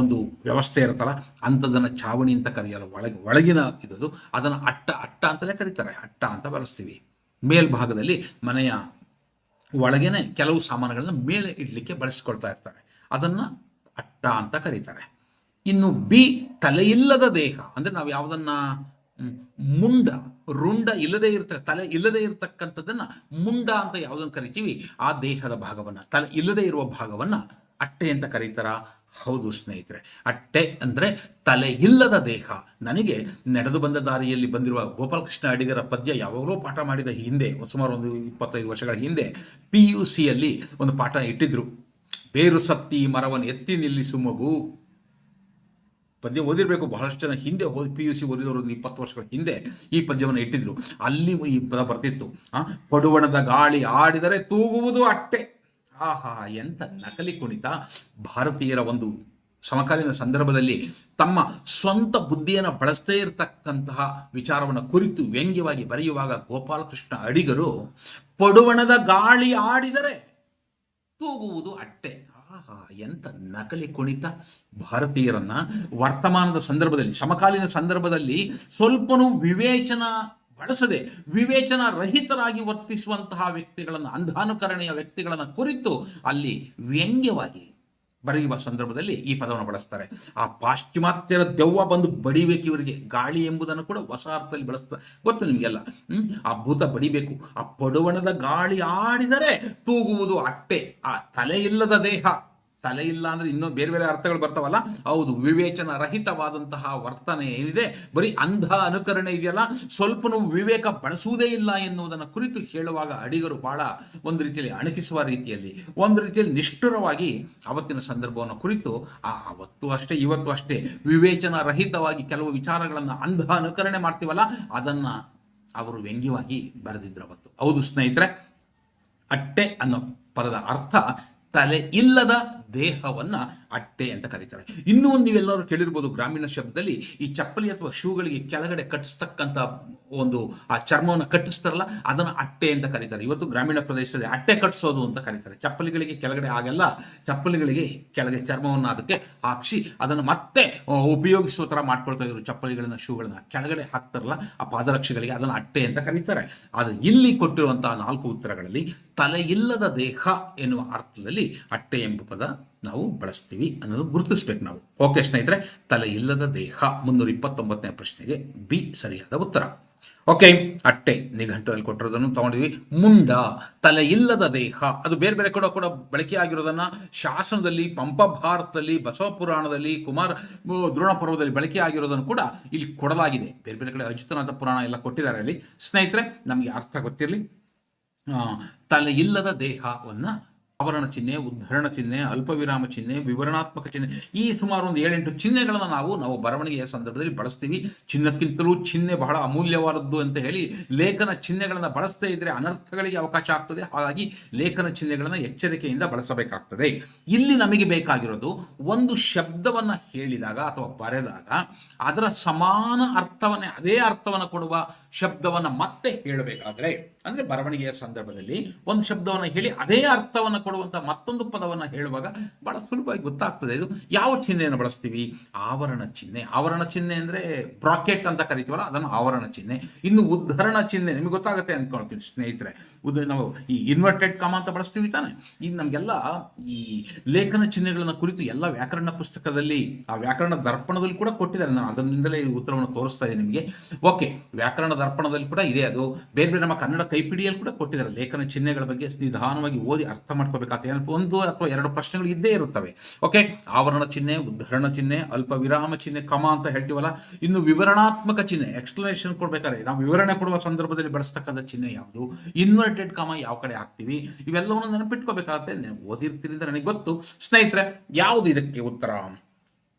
ಒಂದು ವ್ಯವಸ್ಥೆ ಇರುತ್ತಲ್ಲ, ಅಂಥದ್ದನ್ನು ಛಾವಣಿ ಅಂತ ಕರೆಯಲ್ಲ. ಒಳಗೆ, ಒಳಗಿನ ಇದ್ದದು ಅದನ್ನು ಅಟ್ಟ ಅಟ್ಟ ಅಂತಲೇ ಕರೀತಾರೆ. ಅಟ್ಟ ಅಂತ ಬಳಸ್ತೀವಿ. ಮೇಲ್ಭಾಗದಲ್ಲಿ ಮನೆಯ ಒಳಗೇನೆ ಕೆಲವು ಸಾಮಾನುಗಳನ್ನು ಮೇಲೆ ಇಡಲಿಕ್ಕೆ ಬಳಸಿಕೊಳ್ತಾ ಇರ್ತಾರೆ. ಅದನ್ನ ಅಟ್ಟ ಅಂತ ಕರೀತಾರೆ. ಇನ್ನು ಬಿ, ತಲೆಯಿಲ್ಲದ ದೇಹ. ಅಂದ್ರೆ ನಾವು ಯಾವುದನ್ನ ಮುಂಡ, ರುಂಡ ಇಲ್ಲದೆ ಇರ್ತ, ತಲೆ ಇಲ್ಲದೆ ಇರತಕ್ಕಂಥದ್ದನ್ನ ಮುಂಡ ಅಂತ ಯಾವುದನ್ನು ಕರಿತೀವಿ. ಆ ದೇಹದ ಭಾಗವನ್ನ, ತಲೆ ಇಲ್ಲದೆ ಇರುವ ಭಾಗವನ್ನ ಅಟ್ಟೆ ಅಂತ ಕರೀತಾರ. ಹೌದು ಸ್ನೇಹಿತರೆ, ಅಟ್ಟೆ ಅಂದರೆ ತಲೆ ಇಲ್ಲದ ದೇಹ. ನನಗೆ ನಡೆದು ಬಂದ ದಾರಿಯಲ್ಲಿ ಬಂದಿರುವ ಗೋಪಾಲಕೃಷ್ಣ ಅಡಿಗರ ಪದ್ಯ ಯಾವಾಗಲೂ ಪಾಠ ಮಾಡಿದ ಹಿಂದೆ ಸುಮಾರು ಒಂದು ಇಪ್ಪತ್ತೈದು ವರ್ಷಗಳ ಹಿಂದೆ ಪಿ ಯು ಸಿಯಲ್ಲಿ ಒಂದು ಪಾಠ ಇಟ್ಟಿದ್ರು. ಬೇರು ಸತ್ತಿ ಮರವನ್ನು ಎತ್ತಿ ನಿಲ್ಲಿಸು ಮಗು. ಪದ್ಯ ಓದಿರಬೇಕು, ಬಹಳಷ್ಟು ಜನ ಹಿಂದೆ ಓದಿ ಪಿ ಯು ಸಿ ಓದಿದವರು ಒಂದು ಇಪ್ಪತ್ತು ವರ್ಷಗಳ ಹಿಂದೆ ಈ ಪದ್ಯವನ್ನು ಇಟ್ಟಿದ್ರು. ಅಲ್ಲಿ ಈ ಪದ ಬರ್ತಿತ್ತು. ಆ, ಪಡುವಣದ ಗಾಳಿ ಆಡಿದರೆ ತೂಗುವುದು ಅಟ್ಟೆ. ಆಹಾ ಎಂತ ನಕಲಿ ಕುಣಿತ. ಭಾರತೀಯರ ಒಂದು ಸಮಕಾಲೀನ ಸಂದರ್ಭದಲ್ಲಿ ತಮ್ಮ ಸ್ವಂತ ಬುದ್ಧಿಯನ್ನು ಬಳಸದೇ ಇರತಕ್ಕಂತಹ ವಿಚಾರವನ್ನು ಕುರಿತು ವ್ಯಂಗ್ಯವಾಗಿ ಬರೆಯುವಾಗ ಗೋಪಾಲಕೃಷ್ಣ ಅಡಿಗರು, ಪಡುವಣದ ಗಾಳಿ ಆಡಿದರೆ ತೂಗುವುದು ಅಟ್ಟೆ. ಆಹಾ ಎಂತ ನಕಲಿ ಕುಣಿತ. ಭಾರತೀಯರನ್ನ ವರ್ತಮಾನದ ಸಂದರ್ಭದಲ್ಲಿ, ಸಮಕಾಲೀನ ಸಂದರ್ಭದಲ್ಲಿ ಸ್ವಲ್ಪನೂ ವಿವೇಚನ ಬಳಸದೆ ವಿವೇಚನ ರಹಿತರಾಗಿ ವರ್ತಿಸುವಂತಹ ವ್ಯಕ್ತಿಗಳನ್ನು, ಅಂಧಾನುಕರಣೆಯ ವ್ಯಕ್ತಿಗಳನ್ನು ಕುರಿತು ಅಲ್ಲಿ ವ್ಯಂಗ್ಯವಾಗಿ ಬರೆಯುವ ಸಂದರ್ಭದಲ್ಲಿ ಈ ಪದವನ್ನು ಬಳಸ್ತಾರೆ. ಆ ಪಾಶ್ಚಿಮಾತ್ಯರ ದೆವ್ವ ಬಂದು ಬಡಿಬೇಕು ಇವರಿಗೆ. ಗಾಳಿ ಎಂಬುದನ್ನು ಕೂಡ ಹೊಸ ಅರ್ಥದಲ್ಲಿ ಬಳಸ್ತಾರೆ. ಗೊತ್ತು ನಿಮಗೆಲ್ಲ? ಆ ಭೂತ ಬಡಿಬೇಕು. ಆ ಪಡುವಣದ ಗಾಳಿ ಆಡಿದರೆ ತೂಗುವುದು ಅಟ್ಟೆ. ಆ ತಲೆ ಇಲ್ಲದ ದೇಹ. ತಲೆ ಇಲ್ಲ ಅಂದ್ರೆ ಇನ್ನೂ ಬೇರೆ ಬೇರೆ ಅರ್ಥಗಳು ಬರ್ತಾವಲ್ಲ? ಹೌದು ವಿವೇಚನ ರಹಿತವಾದಂತಹ ವರ್ತನೆ ಏನಿದೆ? ಬರೀ ಅಂಧ ಅನುಕರಣೆ ಇದೆಯಲ್ಲ? ಸ್ವಲ್ಪನೂ ವಿವೇಕ ಬಳಸುವುದೇ ಇಲ್ಲ ಎನ್ನುವುದನ್ನು ಕುರಿತು ಹೇಳುವಾಗ ಅಡಿಗರು ಬಹಳ ಒಂದು ರೀತಿಯಲ್ಲಿ ಅಣಕಿಸುವ ರೀತಿಯಲ್ಲಿ, ಒಂದು ರೀತಿಯಲ್ಲಿ ನಿಷ್ಠುರವಾಗಿ ಅವತ್ತಿನ ಸಂದರ್ಭವನ್ನು ಕುರಿತು, ಆ ಅವತ್ತು ಅಷ್ಟೇ, ಇವತ್ತು ಅಷ್ಟೇ ವಿವೇಚನ ರಹಿತವಾಗಿ ಕೆಲವು ವಿಚಾರಗಳನ್ನು ಅಂಧ ಅನುಕರಣೆ ಮಾಡ್ತೀವಲ್ಲ? ಅದನ್ನ ಅವರು ವ್ಯಂಗ್ಯವಾಗಿ ಬರೆದಿದ್ರು ಅವತ್ತು. ಹೌದು ಸ್ನೇಹಿತರೆ, ಅಟ್ಟೆ ಅನ್ನೋ ಪದದ ಅರ್ಥ ತಲೆ ಇಲ್ಲದ ದೇಹವನ್ನ ಅಟ್ಟೆ ಅಂತ ಕರೀತಾರೆ. ಇನ್ನೂ ಒಂದು ನೀವೆಲ್ಲರೂ ಕೇಳಿರ್ಬೋದು ಗ್ರಾಮೀಣ ಶಬ್ದದಲ್ಲಿ ಈ ಚಪ್ಪಲಿ ಅಥವಾ ಶೂಗಳಿಗೆ ಕೆಳಗಡೆ ಕಟ್ಟಿಸ್ತಕ್ಕಂಥ ಒಂದು ಆ ಚರ್ಮವನ್ನು ಕಟ್ಟಿಸ್ತಾರಲ್ಲ, ಅದನ್ನು ಅಟ್ಟೆ ಅಂತ ಕರೀತಾರೆ. ಇವತ್ತು ಗ್ರಾಮೀಣ ಪ್ರದೇಶದಲ್ಲಿ ಅಟ್ಟೆ ಕಟ್ಟಿಸೋದು ಅಂತ ಕರೀತಾರೆ. ಚಪ್ಪಲಿಗಳಿಗೆ ಕೆಳಗಡೆ ಆಗಲ್ಲ ಚಪ್ಪಲಿಗಳಿಗೆ ಕೆಳಗೆ ಚರ್ಮವನ್ನು ಅದಕ್ಕೆ ಹಾಕ್ಸಿ ಅದನ್ನು ಮತ್ತೆ ಉಪಯೋಗಿಸುವ ಥರ ಮಾಡ್ಕೊಳ್ತಾ ಇದ್ರು ಚಪ್ಪಲಿಗಳನ್ನ, ಶೂಗಳನ್ನ. ಕೆಳಗಡೆ ಹಾಕ್ತಾರಲ್ಲ, ಆ ಪಾದರಕ್ಷೆಗಳಿಗೆ ಅದನ್ನು ಅಟ್ಟೆ ಅಂತ ಕರೀತಾರೆ. ಆದರೆ ಇಲ್ಲಿ ಕೊಟ್ಟಿರುವಂತಹ ನಾಲ್ಕು ಉತ್ತರಗಳಲ್ಲಿ ತಲೆ ಇಲ್ಲದ ದೇಹ ಎನ್ನುವ ಅರ್ಥದಲ್ಲಿ ಅಟ್ಟೆ ಎಂಬ ಪದ ನಾವು ಬಳಸ್ತೀವಿ ಅನ್ನೋದು ಗುರುತಿಸ್ಬೇಕು ನಾವು. ಓಕೆ ಸ್ನೇಹಿತರೆ, ತಲೆ ಇಲ್ಲದ ದೇಹ, ಮುನ್ನೂರ ಇಪ್ಪತ್ತೊಂಬತ್ತನೇ ಪ್ರಶ್ನೆಗೆ ಬಿ ಸರಿಯಾದ ಉತ್ತರ. ಓಕೆ, ಅಟ್ಟೆ ನಿಘಂಟುವಲ್ಲಿ ಕೊಟ್ಟಿರೋದನ್ನು ತಗೊಂಡಿವಿ ಮುಂಡ, ತಲೆ ಇಲ್ಲದ ದೇಹ, ಅದು ಬೇರೆ ಬೇರೆ ಕೂಡ ಕೂಡ ಬಳಕೆ ಆಗಿರೋದನ್ನ ಶಾಸನದಲ್ಲಿ ಪಂಪ ಭಾರತದಲ್ಲಿ ಬಸವ ಪುರಾಣದಲ್ಲಿ ಕುಮಾರ ದ್ರೋಣ ಪರ್ವದಲ್ಲಿ ಬಳಕೆ ಆಗಿರೋದನ್ನು ಕೂಡ ಇಲ್ಲಿ ಕೊಡಲಾಗಿದೆ. ಬೇರೆ ಬೇರೆ ಕಡೆ ಅಜಿತನಾಥ ಪುರಾಣ ಎಲ್ಲ ಕೊಟ್ಟಿದ್ದಾರೆ ಅಲ್ಲಿ. ಸ್ನೇಹಿತರೆ, ನಮಗೆ ಅರ್ಥ ಗೊತ್ತಿರಲಿ. ತಲೆ ಇಲ್ಲದ ದೇಹವನ್ನ ಆವರಣ ಚಿಹ್ನೆ, ಉದ್ಧರಣ ಚಿಹ್ನೆ, ಅಲ್ಪವಿರಾಮ ಚಿಹ್ನೆ, ವಿವರಣಾತ್ಮಕ ಚಿಹ್ನೆ, ಈ ಸುಮಾರು ಒಂದು ಏಳೆಂಟು ಚಿಹ್ನೆಗಳನ್ನು ನಾವು ನಾವು ಬರವಣಿಗೆಯ ಸಂದರ್ಭದಲ್ಲಿ ಬಳಸ್ತೀವಿ. ಚಿಹ್ನಕ್ಕಿಂತಲೂ ಚಿಹ್ನೆ ಬಹಳ ಅಮೂಲ್ಯವಾದದ್ದು ಅಂತ ಹೇಳಿ ಲೇಖನ ಚಿಹ್ನೆಗಳನ್ನು ಬಳಸದೇ ಇದ್ರೆ ಅನರ್ಥಗಳಿಗೆ ಅವಕಾಶ ಆಗ್ತದೆ. ಹಾಗಾಗಿ ಲೇಖನ ಚಿಹ್ನೆಗಳನ್ನು ಎಚ್ಚರಿಕೆಯಿಂದ ಬಳಸಬೇಕಾಗ್ತದೆ. ಇಲ್ಲಿ ನಮಗೆ ಬೇಕಾಗಿರೋದು ಒಂದು ಶಬ್ದವನ್ನ ಹೇಳಿದಾಗ ಅಥವಾ ಬರೆದಾಗ ಅದರ ಸಮಾನ ಅರ್ಥವನ್ನೇ, ಅದೇ ಅರ್ಥವನ್ನು ಕೊಡುವ ಶಬ್ದವನ್ನ ಮತ್ತೆ ಹೇಳಬೇಕಾದ್ರೆ, ಅಂದ್ರೆ ಬರವಣಿಗೆಯ ಸಂದರ್ಭದಲ್ಲಿ ಒಂದು ಶಬ್ದವನ್ನ ಹೇಳಿ ಅದೇ ಅರ್ಥವನ್ನ ಕೊಡುವಂತ ಮತ್ತೊಂದು ಪದವನ್ನ ಹೇಳುವಾಗ ಬಹಳ ಸುಲಭವಾಗಿ ಗೊತ್ತಾಗ್ತದೆ. ಇದು ಯಾವ ಚಿಹ್ನೆಯನ್ನು ಬಳಸ್ತೀವಿ? ಆವರಣ ಚಿಹ್ನೆ. ಆವರಣ ಚಿಹ್ನೆ ಅಂದ್ರೆ ಬ್ರಾಕೆಟ್ ಅಂತ ಕರಿತೀವಲ್ಲ, ಅದನ್ನು ಆವರಣ ಚಿಹ್ನೆ. ಇನ್ನು ಉದ್ಧರಣ ಚಿಹ್ನೆ, ನಿಮಗೆ ಗೊತ್ತಾಗುತ್ತೆ ಅಂದ್ಕೊಳ್ತೀವಿ ಸ್ನೇಹಿತರೆ. ಉದ, ನಾವು ಈ ಇನ್ವರ್ಟೆಡ್ ಕಾಮ ಅಂತ ಬಳಸ್ತೀವಿ ತಾನೆ. ಈಗ ನಮಗೆಲ್ಲ ಈ ಲೇಖನ ಚಿಹ್ನೆಗಳನ್ನ ಕುರಿತು ಎಲ್ಲ ವ್ಯಾಕರಣ ಪುಸ್ತಕದಲ್ಲಿ, ಆ ವ್ಯಾಕರಣ ದರ್ಪಣದಲ್ಲಿ ಕೂಡ ಕೊಟ್ಟಿದ್ದಾರೆ. ನಾನು ಅದರಿಂದಲೇ ಉತ್ತರವನ್ನು ತೋರಿಸ್ತಾ ಇದ್ದೀನಿ ನಿಮಗೆ. ಓಕೆ, ವ್ಯಾಕರಣ ದರ್ಪಣದಲ್ಲಿ ಕೂಡ ಇದೆ. ಅದು ಬೇರೆ ಬೇರೆ ನಮ್ಮ ಕನ್ನಡ ಕೈಪಿಡಿಯಲ್ಲಿ ಕೂಡ ಕೊಟ್ಟಿದ್ದಾರೆ. ಲೇಖನ ಚಿಹ್ನೆಗಳ ಬಗ್ಗೆ ನಿಧಾನವಾಗಿ ಓದಿ ಅರ್ಥ ಮಾಡ್ಕೋಬೇಕಾಗ್ತದೆ ಒಂದು ಅಥವಾ ಎರಡು ಪ್ರಶ್ನೆಗಳು ಇದ್ದೇ ಇರುತ್ತವೆ. ಓಕೆ ಆವರಣ ಚಿಹ್ನೆ, ಉದ್ಧರಣ ಚಿಹ್ನೆ ಅಲ್ಪ ವಿರಾಮ ಚಿಹ್ನೆ, ಕಮ ಅಂತ ಹೇಳ್ತೀವಲ್ಲ, ಇನ್ನು ವಿವರಣಾತ್ಮಕ ಚಿಹ್ನೆ ಎಕ್ಸ್ಪ್ಲನೇಷನ್ ಕೊಡ್ಬೇಕಾದ್ರೆ, ನಾವು ವಿವರಣೆ ಕೊಡುವ ಸಂದರ್ಭದಲ್ಲಿ ಬಳಸ್ತಕ್ಕಂಥ ಚಿಹ್ನೆ ಯಾವುದು? ಇನ್ವರ್ಟೆಡ್ ಕಮ ಯಾವ ಕಡೆ ಹಾಕ್ತೀವಿ? ಇವೆಲ್ಲವನ್ನು ನೆನಪಿಟ್ಕೋಬೇಕಾಗತ್ತೆ. ಓದಿರ್ತೀನಿ ಅಂತ ನನಗೆ ಗೊತ್ತು. ಸ್ನೇಹಿತರೆ, ಯಾವುದು ಇದಕ್ಕೆ ಉತ್ತರ?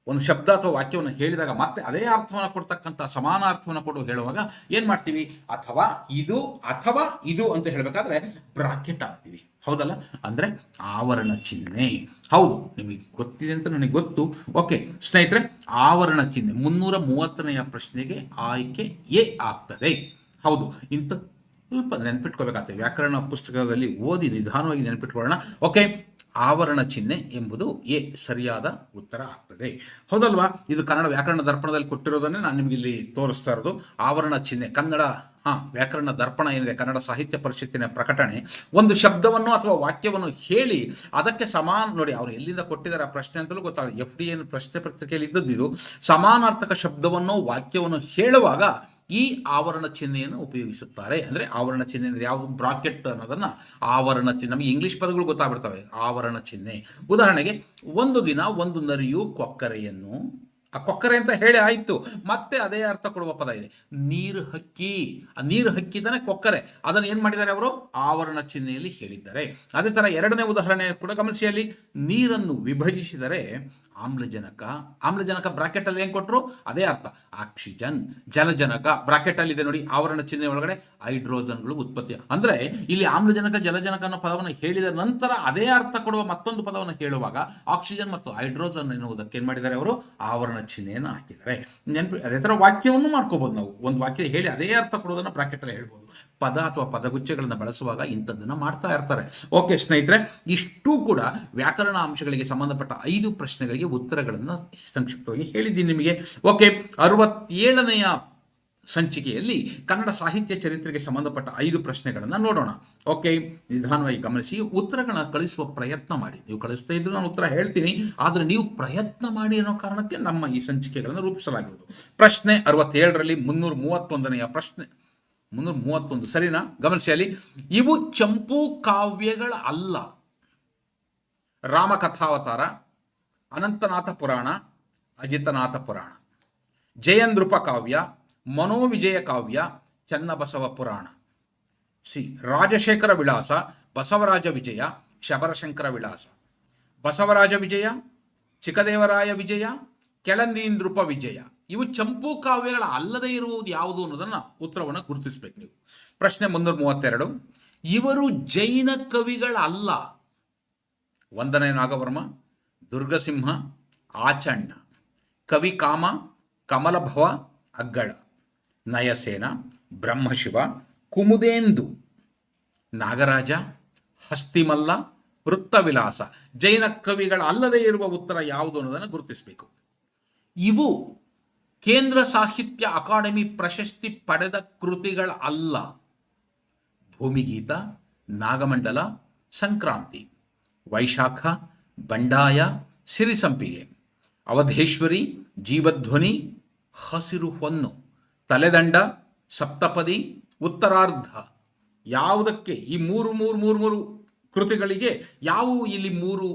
ಒಂದು ಶಬ್ದ ಅಥವಾ ವಾಕ್ಯವನ್ನು ಹೇಳಿದಾಗ ಮತ್ತೆ ಅದೇ ಅರ್ಥವನ್ನು ಕೊಡ್ತಕ್ಕಂಥ ಸಮಾನ ಅರ್ಥವನ್ನು ಕೊಡು ಹೇಳುವಾಗ ಏನು ಮಾಡ್ತೀವಿ? ಅಥವಾ ಇದು ಅಥವಾ ಇದು ಅಂತ ಹೇಳಬೇಕಾದ್ರೆ ಬ್ರಾಕೆಟ್ ಹಾಕ್ತೀವಿ. ಹೌದಲ್ಲ? ಅಂದರೆ ಆವರಣ ಚಿಹ್ನೆ. ಹೌದು, ನಿಮಗೆ ಗೊತ್ತಿದೆ ಅಂತ ನನಗೆ ಗೊತ್ತು. ಓಕೆ, ಸ್ನೇಹಿತರೆ, ಆವರಣ ಚಿಹ್ನೆ. ಮುನ್ನೂರ ಮೂವತ್ತನೆಯ ಪ್ರಶ್ನೆಗೆ ಆಯ್ಕೆ ಎ ಆಗ್ತದೆ. ಹೌದು, ಇಂಥ ಸ್ವಲ್ಪ ನೆನ್ಪಿಟ್ಕೋಬೇಕಾಗ್ತದೆ. ವ್ಯಾಕರಣ ಪುಸ್ತಕದಲ್ಲಿ ಓದಿ ನಿಧಾನವಾಗಿ ನೆನ್ಪಿಟ್ಕೊಳ್ಳೋಣ. ಓಕೆ ಆವರಣ ಚಿಹ್ನೆ ಎಂಬುದು ಎ ಸರಿಯಾದ ಉತ್ತರ ಆಗ್ತದೆ. ಹೌದಲ್ವಾ? ಇದು ಕನ್ನಡ ವ್ಯಾಕರಣ ದರ್ಪಣದಲ್ಲಿ ಕೊಟ್ಟಿರೋದನ್ನೇ ನಾನು ನಿಮಗೆ ಇಲ್ಲಿ ತೋರಿಸ್ತಾ ಇರೋದು. ಆವರಣ ಚಿಹ್ನೆ, ಕನ್ನಡ, ಹಾ, ವ್ಯಾಕರಣ ದರ್ಪಣ ಏನಿದೆ? ಕನ್ನಡ ಸಾಹಿತ್ಯ ಪರಿಷತ್ತಿನ ಪ್ರಕಟಣೆ. ಒಂದು ಶಬ್ದವನ್ನು ಅಥವಾ ವಾಕ್ಯವನ್ನು ಹೇಳಿ ಅದಕ್ಕೆ ಸಮಾನ, ನೋಡಿ ಅವರು ಎಲ್ಲಿಂದ ಕೊಟ್ಟಿದ್ದಾರೆ ಆ ಪ್ರಶ್ನೆ ಅಂತಲೂ ಗೊತ್ತಾಗುತ್ತೆ ಎಫ್ ಡಿ ಏನು ಪ್ರಶ್ನೆ ಪತ್ರಿಕೆಯಲ್ಲಿ ಇದ್ದದ್ದು ಇದು. ಸಮಾನಾರ್ಥಕ ಶಬ್ದವನ್ನು ವಾಕ್ಯವನ್ನು ಹೇಳುವಾಗ ಈ ಆವರಣ ಚಿಹ್ನೆಯನ್ನು ಉಪಯೋಗಿಸುತ್ತಾರೆ. ಅಂದ್ರೆ ಆವರಣ ಚಿಹ್ನೆ ಅಂದ್ರೆ ಯಾವುದು? ಬ್ರಾಕೆಟ್ ಅನ್ನೋದನ್ನ ಆವರಣ ಚಿಹ್ನೆ. ನಮಗೆ ಇಂಗ್ಲಿಷ್ ಪದಗಳು ಗೊತ್ತಾಗ್ಬಿಡ್ತವೆ. ಆವರಣ ಚಿಹ್ನೆ. ಉದಾಹರಣೆಗೆ, ಒಂದು ದಿನ ಒಂದು ನರಿಯು ಕೊಕ್ಕರೆಯನ್ನು, ಆ ಕೊಕ್ಕರೆ ಅಂತ ಹೇಳಿ ಆಯಿತು. ಮತ್ತೆ ಅದೇ ಅರ್ಥ ಕೊಡುವ ಪದ ಇದೆ. ನೀರು ಹಕ್ಕಿ. ಆ ನೀರು ಹಕ್ಕಿ ತಾನೆ ಕೊಕ್ಕರೆ. ಅದನ್ನು ಏನು ಮಾಡಿದ್ದಾರೆ ಅವರು? ಆವರಣ ಚಿಹ್ನೆಯಲ್ಲಿ ಹೇಳಿದ್ದಾರೆ. ಅದೇ ಥರ ಎರಡನೇ ಉದಾಹರಣೆ ಕೂಡ ಗಮನಿಸಿ ಅಲ್ಲಿ ನೀರನ್ನು ವಿಭಜಿಸಿದರೆ ಆಮ್ಲಜನಕ. ಆಮ್ಲಜನಕ ಬ್ರಾಕೆಟ್ ಅಲ್ಲಿ ಏನ್ ಕೊಟ್ಟರು ಅದೇ ಅರ್ಥ. ಆಕ್ಸಿಜನ್. ಜಲಜನಕ ಬ್ರಾಕೆಟ್ ಅಲ್ಲಿ ಇದೆ ನೋಡಿ, ಆವರಣ ಚಿಹ್ನೆ ಒಳಗಡೆ ಹೈಡ್ರೋಜನ್ಗಳು ಉತ್ಪತ್ತಿ. ಅಂದ್ರೆ ಇಲ್ಲಿ ಆಮ್ಲಜನಕ, ಜಲಜನಕ ಅನ್ನೋ ಪದವನ್ನು ಹೇಳಿದ ನಂತರ ಅದೇ ಅರ್ಥ ಕೊಡುವ ಮತ್ತೊಂದು ಪದವನ್ನು ಹೇಳುವಾಗ ಆಕ್ಸಿಜನ್ ಮತ್ತು ಹೈಡ್ರೋಜನ್ ಎನ್ನುವುದಕ್ಕೆ ಏನ್ ಮಾಡಿದ್ದಾರೆ ಅವರು? ಆವರಣ ಚಿಹ್ನೆಯನ್ನು ಹಾಕಿದ್ದಾರೆ. ನೆನಪಿ ಅದೇ ತರ ವಾಕ್ಯವನ್ನು ಮಾಡ್ಕೋಬಹುದು ನಾವು. ಒಂದು ವಾಕ್ಯ ಹೇಳಿ ಅದೇ ಅರ್ಥ ಕೊಡೋದನ್ನ ಬ್ರಾಕೆಟ್ ಅಲ್ಲಿ ಹೇಳ್ಬೋದು. ಪದ ಅಥವಾ ಪದಗುಚ್ಛಗಳನ್ನು ಬಳಸುವಾಗ ಇಂಥದ್ದನ್ನು ಮಾಡ್ತಾ ಇರ್ತಾರೆ. ಓಕೆ, ಸ್ನೇಹಿತರೆ, ಇಷ್ಟೂ ಕೂಡ ವ್ಯಾಕರಣ ಅಂಶಗಳಿಗೆ ಸಂಬಂಧಪಟ್ಟ ಐದು ಪ್ರಶ್ನೆಗಳಿಗೆ ಉತ್ತರಗಳನ್ನು ಸಂಕ್ಷಿಪ್ತವಾಗಿ ಹೇಳಿದ್ದೀನಿ ನಿಮಗೆ. ಓಕೆ, ಅರವತ್ತೇಳನೆಯ ಸಂಚಿಕೆಯಲ್ಲಿ ಕನ್ನಡ ಸಾಹಿತ್ಯ ಚರಿತ್ರೆಗೆ ಸಂಬಂಧಪಟ್ಟ ಐದು ಪ್ರಶ್ನೆಗಳನ್ನು ನೋಡೋಣ. ಓಕೆ, ನಿಧಾನವಾಗಿ ಗಮನಿಸಿ, ಉತ್ತರಗಳನ್ನ ಕಳಿಸುವ ಪ್ರಯತ್ನ ಮಾಡಿ. ನೀವು ಕಳಿಸ್ತಾ ಇದ್ರು ನಾನು ಉತ್ತರ ಹೇಳ್ತೀನಿ, ಆದರೆ ನೀವು ಪ್ರಯತ್ನ ಮಾಡಿ ಅನ್ನೋ ಕಾರಣಕ್ಕೆ ನಮ್ಮ ಈ ಸಂಚಿಕೆಗಳನ್ನು ರೂಪಿಸಲಾಗಿರುವುದು ಪ್ರಶ್ನೆ ಅರವತ್ತೇಳರಲ್ಲಿ ಮುನ್ನೂರ ಮೂವತ್ತೊಂದನೆಯ ಪ್ರಶ್ನೆ ಮುನ್ನೂರ ಮೂವತ್ತೊಂದು. ಸರಿನಾ? ಗಮನಿಸಿ ಅಲ್ಲಿ ಇವು ಚಂಪು ಕಾವ್ಯಗಳ ಅಲ್ಲ. ರಾಮಕಥಾವತಾರ, ಅನಂತನಾಥ ಪುರಾಣ, ಅಜಿತನಾಥ ಪುರಾಣ. ಜಯಂದ್ರುಪ ಕಾವ್ಯ, ಮನೋವಿಜಯ ಕಾವ್ಯ, ಚನ್ನಬಸವ ಪುರಾಣ. ಸಿ. ರಾಜಶೇಖರ ವಿಳಾಸ, ಬಸವರಾಜ ವಿಜಯ, ಶಬರಶಂಕರ ವಿಳಾಸ. ಬಸವರಾಜ ವಿಜಯ ಚಿಕ್ಕದೇವರಾಯ ವಿಜಯ, ಕೆಳಂದೀಂದ್ರುಪ ವಿಜಯ. ಇವು ಚಂಪು ಕಾವ್ಯಗಳ ಅಲ್ಲದೆ ಇರುವುದು ಯಾವುದು ಅನ್ನೋದನ್ನ ಉತ್ತರವನ್ನು ಗುರುತಿಸಬೇಕು ನೀವು. ಪ್ರಶ್ನೆ ಮುನ್ನೂರ ಮೂವತ್ತೆರಡು. ಇವರು ಜೈನ ಕವಿಗಳಲ್ಲ. ವಂದನೆ ನಾಗವರ್ಮ, ದುರ್ಗಸಿಂಹ, ಆಚಣ್ಣ. ಕವಿ ಕಾಮ ಕಮಲಭವ ಅಗ್ಗಳ. ನಯಸೇನ, ಬ್ರಹ್ಮಶಿವ, ಕುಮುದೇಂದು. ನಾಗರಾಜ, ಹಸ್ತಿಮಲ್ಲ, ವೃತ್ತವಿಲಾಸ. ಜೈನ ಕವಿಗಳ ಅಲ್ಲದೆ ಇರುವ ಉತ್ತರ ಯಾವುದು ಅನ್ನೋದನ್ನು ಗುರುತಿಸಬೇಕು. ಇವು ಕೇಂದ್ರ ಸಾಹಿತ್ಯ ಅಕಾಡೆಮಿ ಪ್ರಶಸ್ತಿ ಪಡೆದ ಕೃತಿಗಳ ಅಲ್ಲ. ಭೂಮಿಗೀತ, ನಾಗಮಂಡಲ, ಸಂಕ್ರಾಂತಿ, ವೈಶಾಖ, ಬಂಡಾಯ, ಸಿರಿಸಂಪಿಗೆ, ಅವಧೇಶ್ವರಿ, ಜೀವಧ್ವನಿ, ಹಸಿರು ಹೊನ್ನು, ತಲೆದಂಡ, ಸಪ್ತಪದಿ, ಉತ್ತರಾರ್ಧ. ಯಾವುದಕ್ಕೆ ಈ ಮೂರು ಮೂರು ಮೂರು ಮೂರು ಕೃತಿಗಳಿಗೆ ಯಾವುವು ಇಲ್ಲಿ ಮೂರು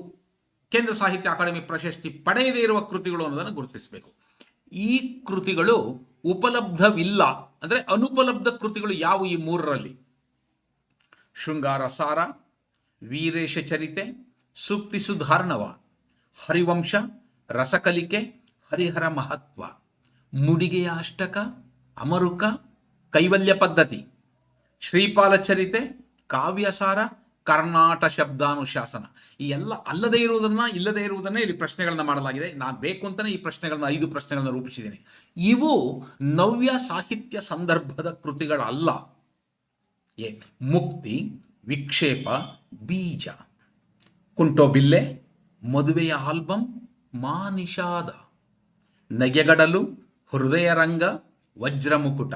ಕೇಂದ್ರ ಸಾಹಿತ್ಯ ಅಕಾಡೆಮಿ ಪ್ರಶಸ್ತಿ ಪಡೆಯದೇ ಇರುವ ಕೃತಿಗಳು ಅನ್ನೋದನ್ನು ಗುರುತಿಸಬೇಕು. ಈ ಕೃತಿಗಳು ಉಪಲಬ್ಧವಿಲ್ಲ. ಅಂದರೆ ಅನುಪಲಬ್ಧ ಕೃತಿಗಳು ಯಾವು ಈ ಮೂರರಲ್ಲಿ? ಶೃಂಗಾರ ಸಾರ, ವೀರೇಶ ಚರಿತೆ, ಸೂಕ್ತಿ ಸುಧಾರ್ಣವ, ಹರಿವಂಶ, ರಸಕಲಿಕೆ, ಹರಿಹರ ಮಹತ್ವ. ಮುಡಿಗೆಯ ಅಷ್ಟಕ, ಅಮರುಕ, ಕೈವಲ್ಯ ಪದ್ಧತಿ. ಶ್ರೀಪಾಲ ಚರಿತೆ ಕಾವ್ಯಸಾರ ಕರ್ನಾಟ ಶಬ್ದಾನುಶಾಸನ. ಈ ಎಲ್ಲ ಅಲ್ಲದೆ ಇರುವುದನ್ನ ಇಲ್ಲದೆ ಇರುವುದನ್ನೇ ಇಲ್ಲಿ ಪ್ರಶ್ನೆಗಳನ್ನ ಮಾಡಲಾಗಿದೆ. ನಾನು ಬೇಕು ಅಂತಾನೆ ಈ ಪ್ರಶ್ನೆಗಳನ್ನ, ಐದು ಪ್ರಶ್ನೆಗಳನ್ನ ರೂಪಿಸಿದ್ದೀನಿ. ಇವು ನವ್ಯ ಸಾಹಿತ್ಯ ಸಂದರ್ಭದ ಕೃತಿಗಳಲ್ಲ. ಎ, ಮುಕ್ತಿ, ವಿಕ್ಷೇಪ, ಬೀಜ. ಕುಂಟೋಬಿಲ್ಲೆ ಮದುವೆಯ ಆಲ್ಬಮ್ ಮಾನಿಷಾದ ನಗೆಗಡಲು, ಹೃದಯ ಹೃದಯರಂಗ ವಜ್ರಮುಕುಟ.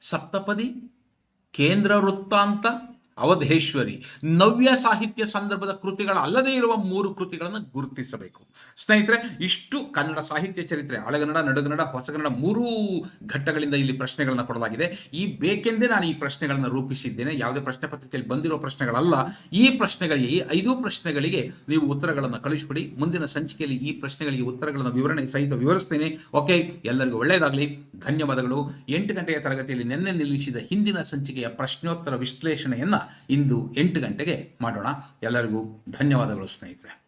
ಸಪ್ತಪದಿ, ಕೇಂದ್ರ ವೃತ್ತಾಂತ ಅವಧೇಶ್ವರಿ, ನವ್ಯ ಸಾಹಿತ್ಯ ಸಂದರ್ಭದ ಕೃತಿಗಳ ಅಲ್ಲದೇ ಇರುವ ಮೂರು ಕೃತಿಗಳನ್ನು ಗುರುತಿಸಬೇಕು. ಸ್ನೇಹಿತರೆ, ಇಷ್ಟು ಕನ್ನಡ ಸಾಹಿತ್ಯ ಚರಿತ್ರೆ ಹಳೆಗನ್ನಡ ನಡುಗನ್ನಡ, ಹೊಸಗನ್ನಡ ಮೂರೂ ಘಟ್ಟಗಳಿಂದ ಇಲ್ಲಿ ಪ್ರಶ್ನೆಗಳನ್ನು ಕೊಡಲಾಗಿದೆ. ಈ ಬೇಕೆಂದೇ ನಾನು ಈ ಪ್ರಶ್ನೆಗಳನ್ನು ರೂಪಿಸಿದ್ದೇನೆ. ಯಾವುದೇ ಪ್ರಶ್ನೆ ಪತ್ರಿಕೆಯಲ್ಲಿ ಬಂದಿರುವ ಪ್ರಶ್ನೆಗಳಲ್ಲ. ಈ ಪ್ರಶ್ನೆಗಳಿಗೆ, ಈ ಐದು ಪ್ರಶ್ನೆಗಳಿಗೆ ನೀವು ಉತ್ತರಗಳನ್ನು ಕಳಿಸ್ಬಿಡಿ ಮುಂದಿನ ಸಂಚಿಕೆಯಲ್ಲಿ ಈ ಪ್ರಶ್ನೆಗಳಿಗೆ ಉತ್ತರಗಳನ್ನು ವಿವರಣೆ ಸಹಿತ ವಿವರಿಸ್ತೇನೆ. ಓಕೆ, ಎಲ್ಲರಿಗೂ ಒಳ್ಳೆಯದಾಗಲಿ. ಧನ್ಯವಾದಗಳು. ಎಂಟು ಗಂಟೆಯ ತರಗತಿಯಲ್ಲಿ ನಿನ್ನೆ ನಿಲ್ಲಿಸಿದ ಹಿಂದಿನ ಸಂಚಿಕೆಯ ಪ್ರಶ್ನೋತ್ತರ ವಿಶ್ಲೇಷಣೆಯನ್ನ ಇಂದು ಎಂಟು ಗಂಟೆಗೆ ಮಾಡೋಣ. ಎಲ್ಲರಿಗೂ ಧನ್ಯವಾದಗಳು ಸ್ನೇಹಿತರೆ.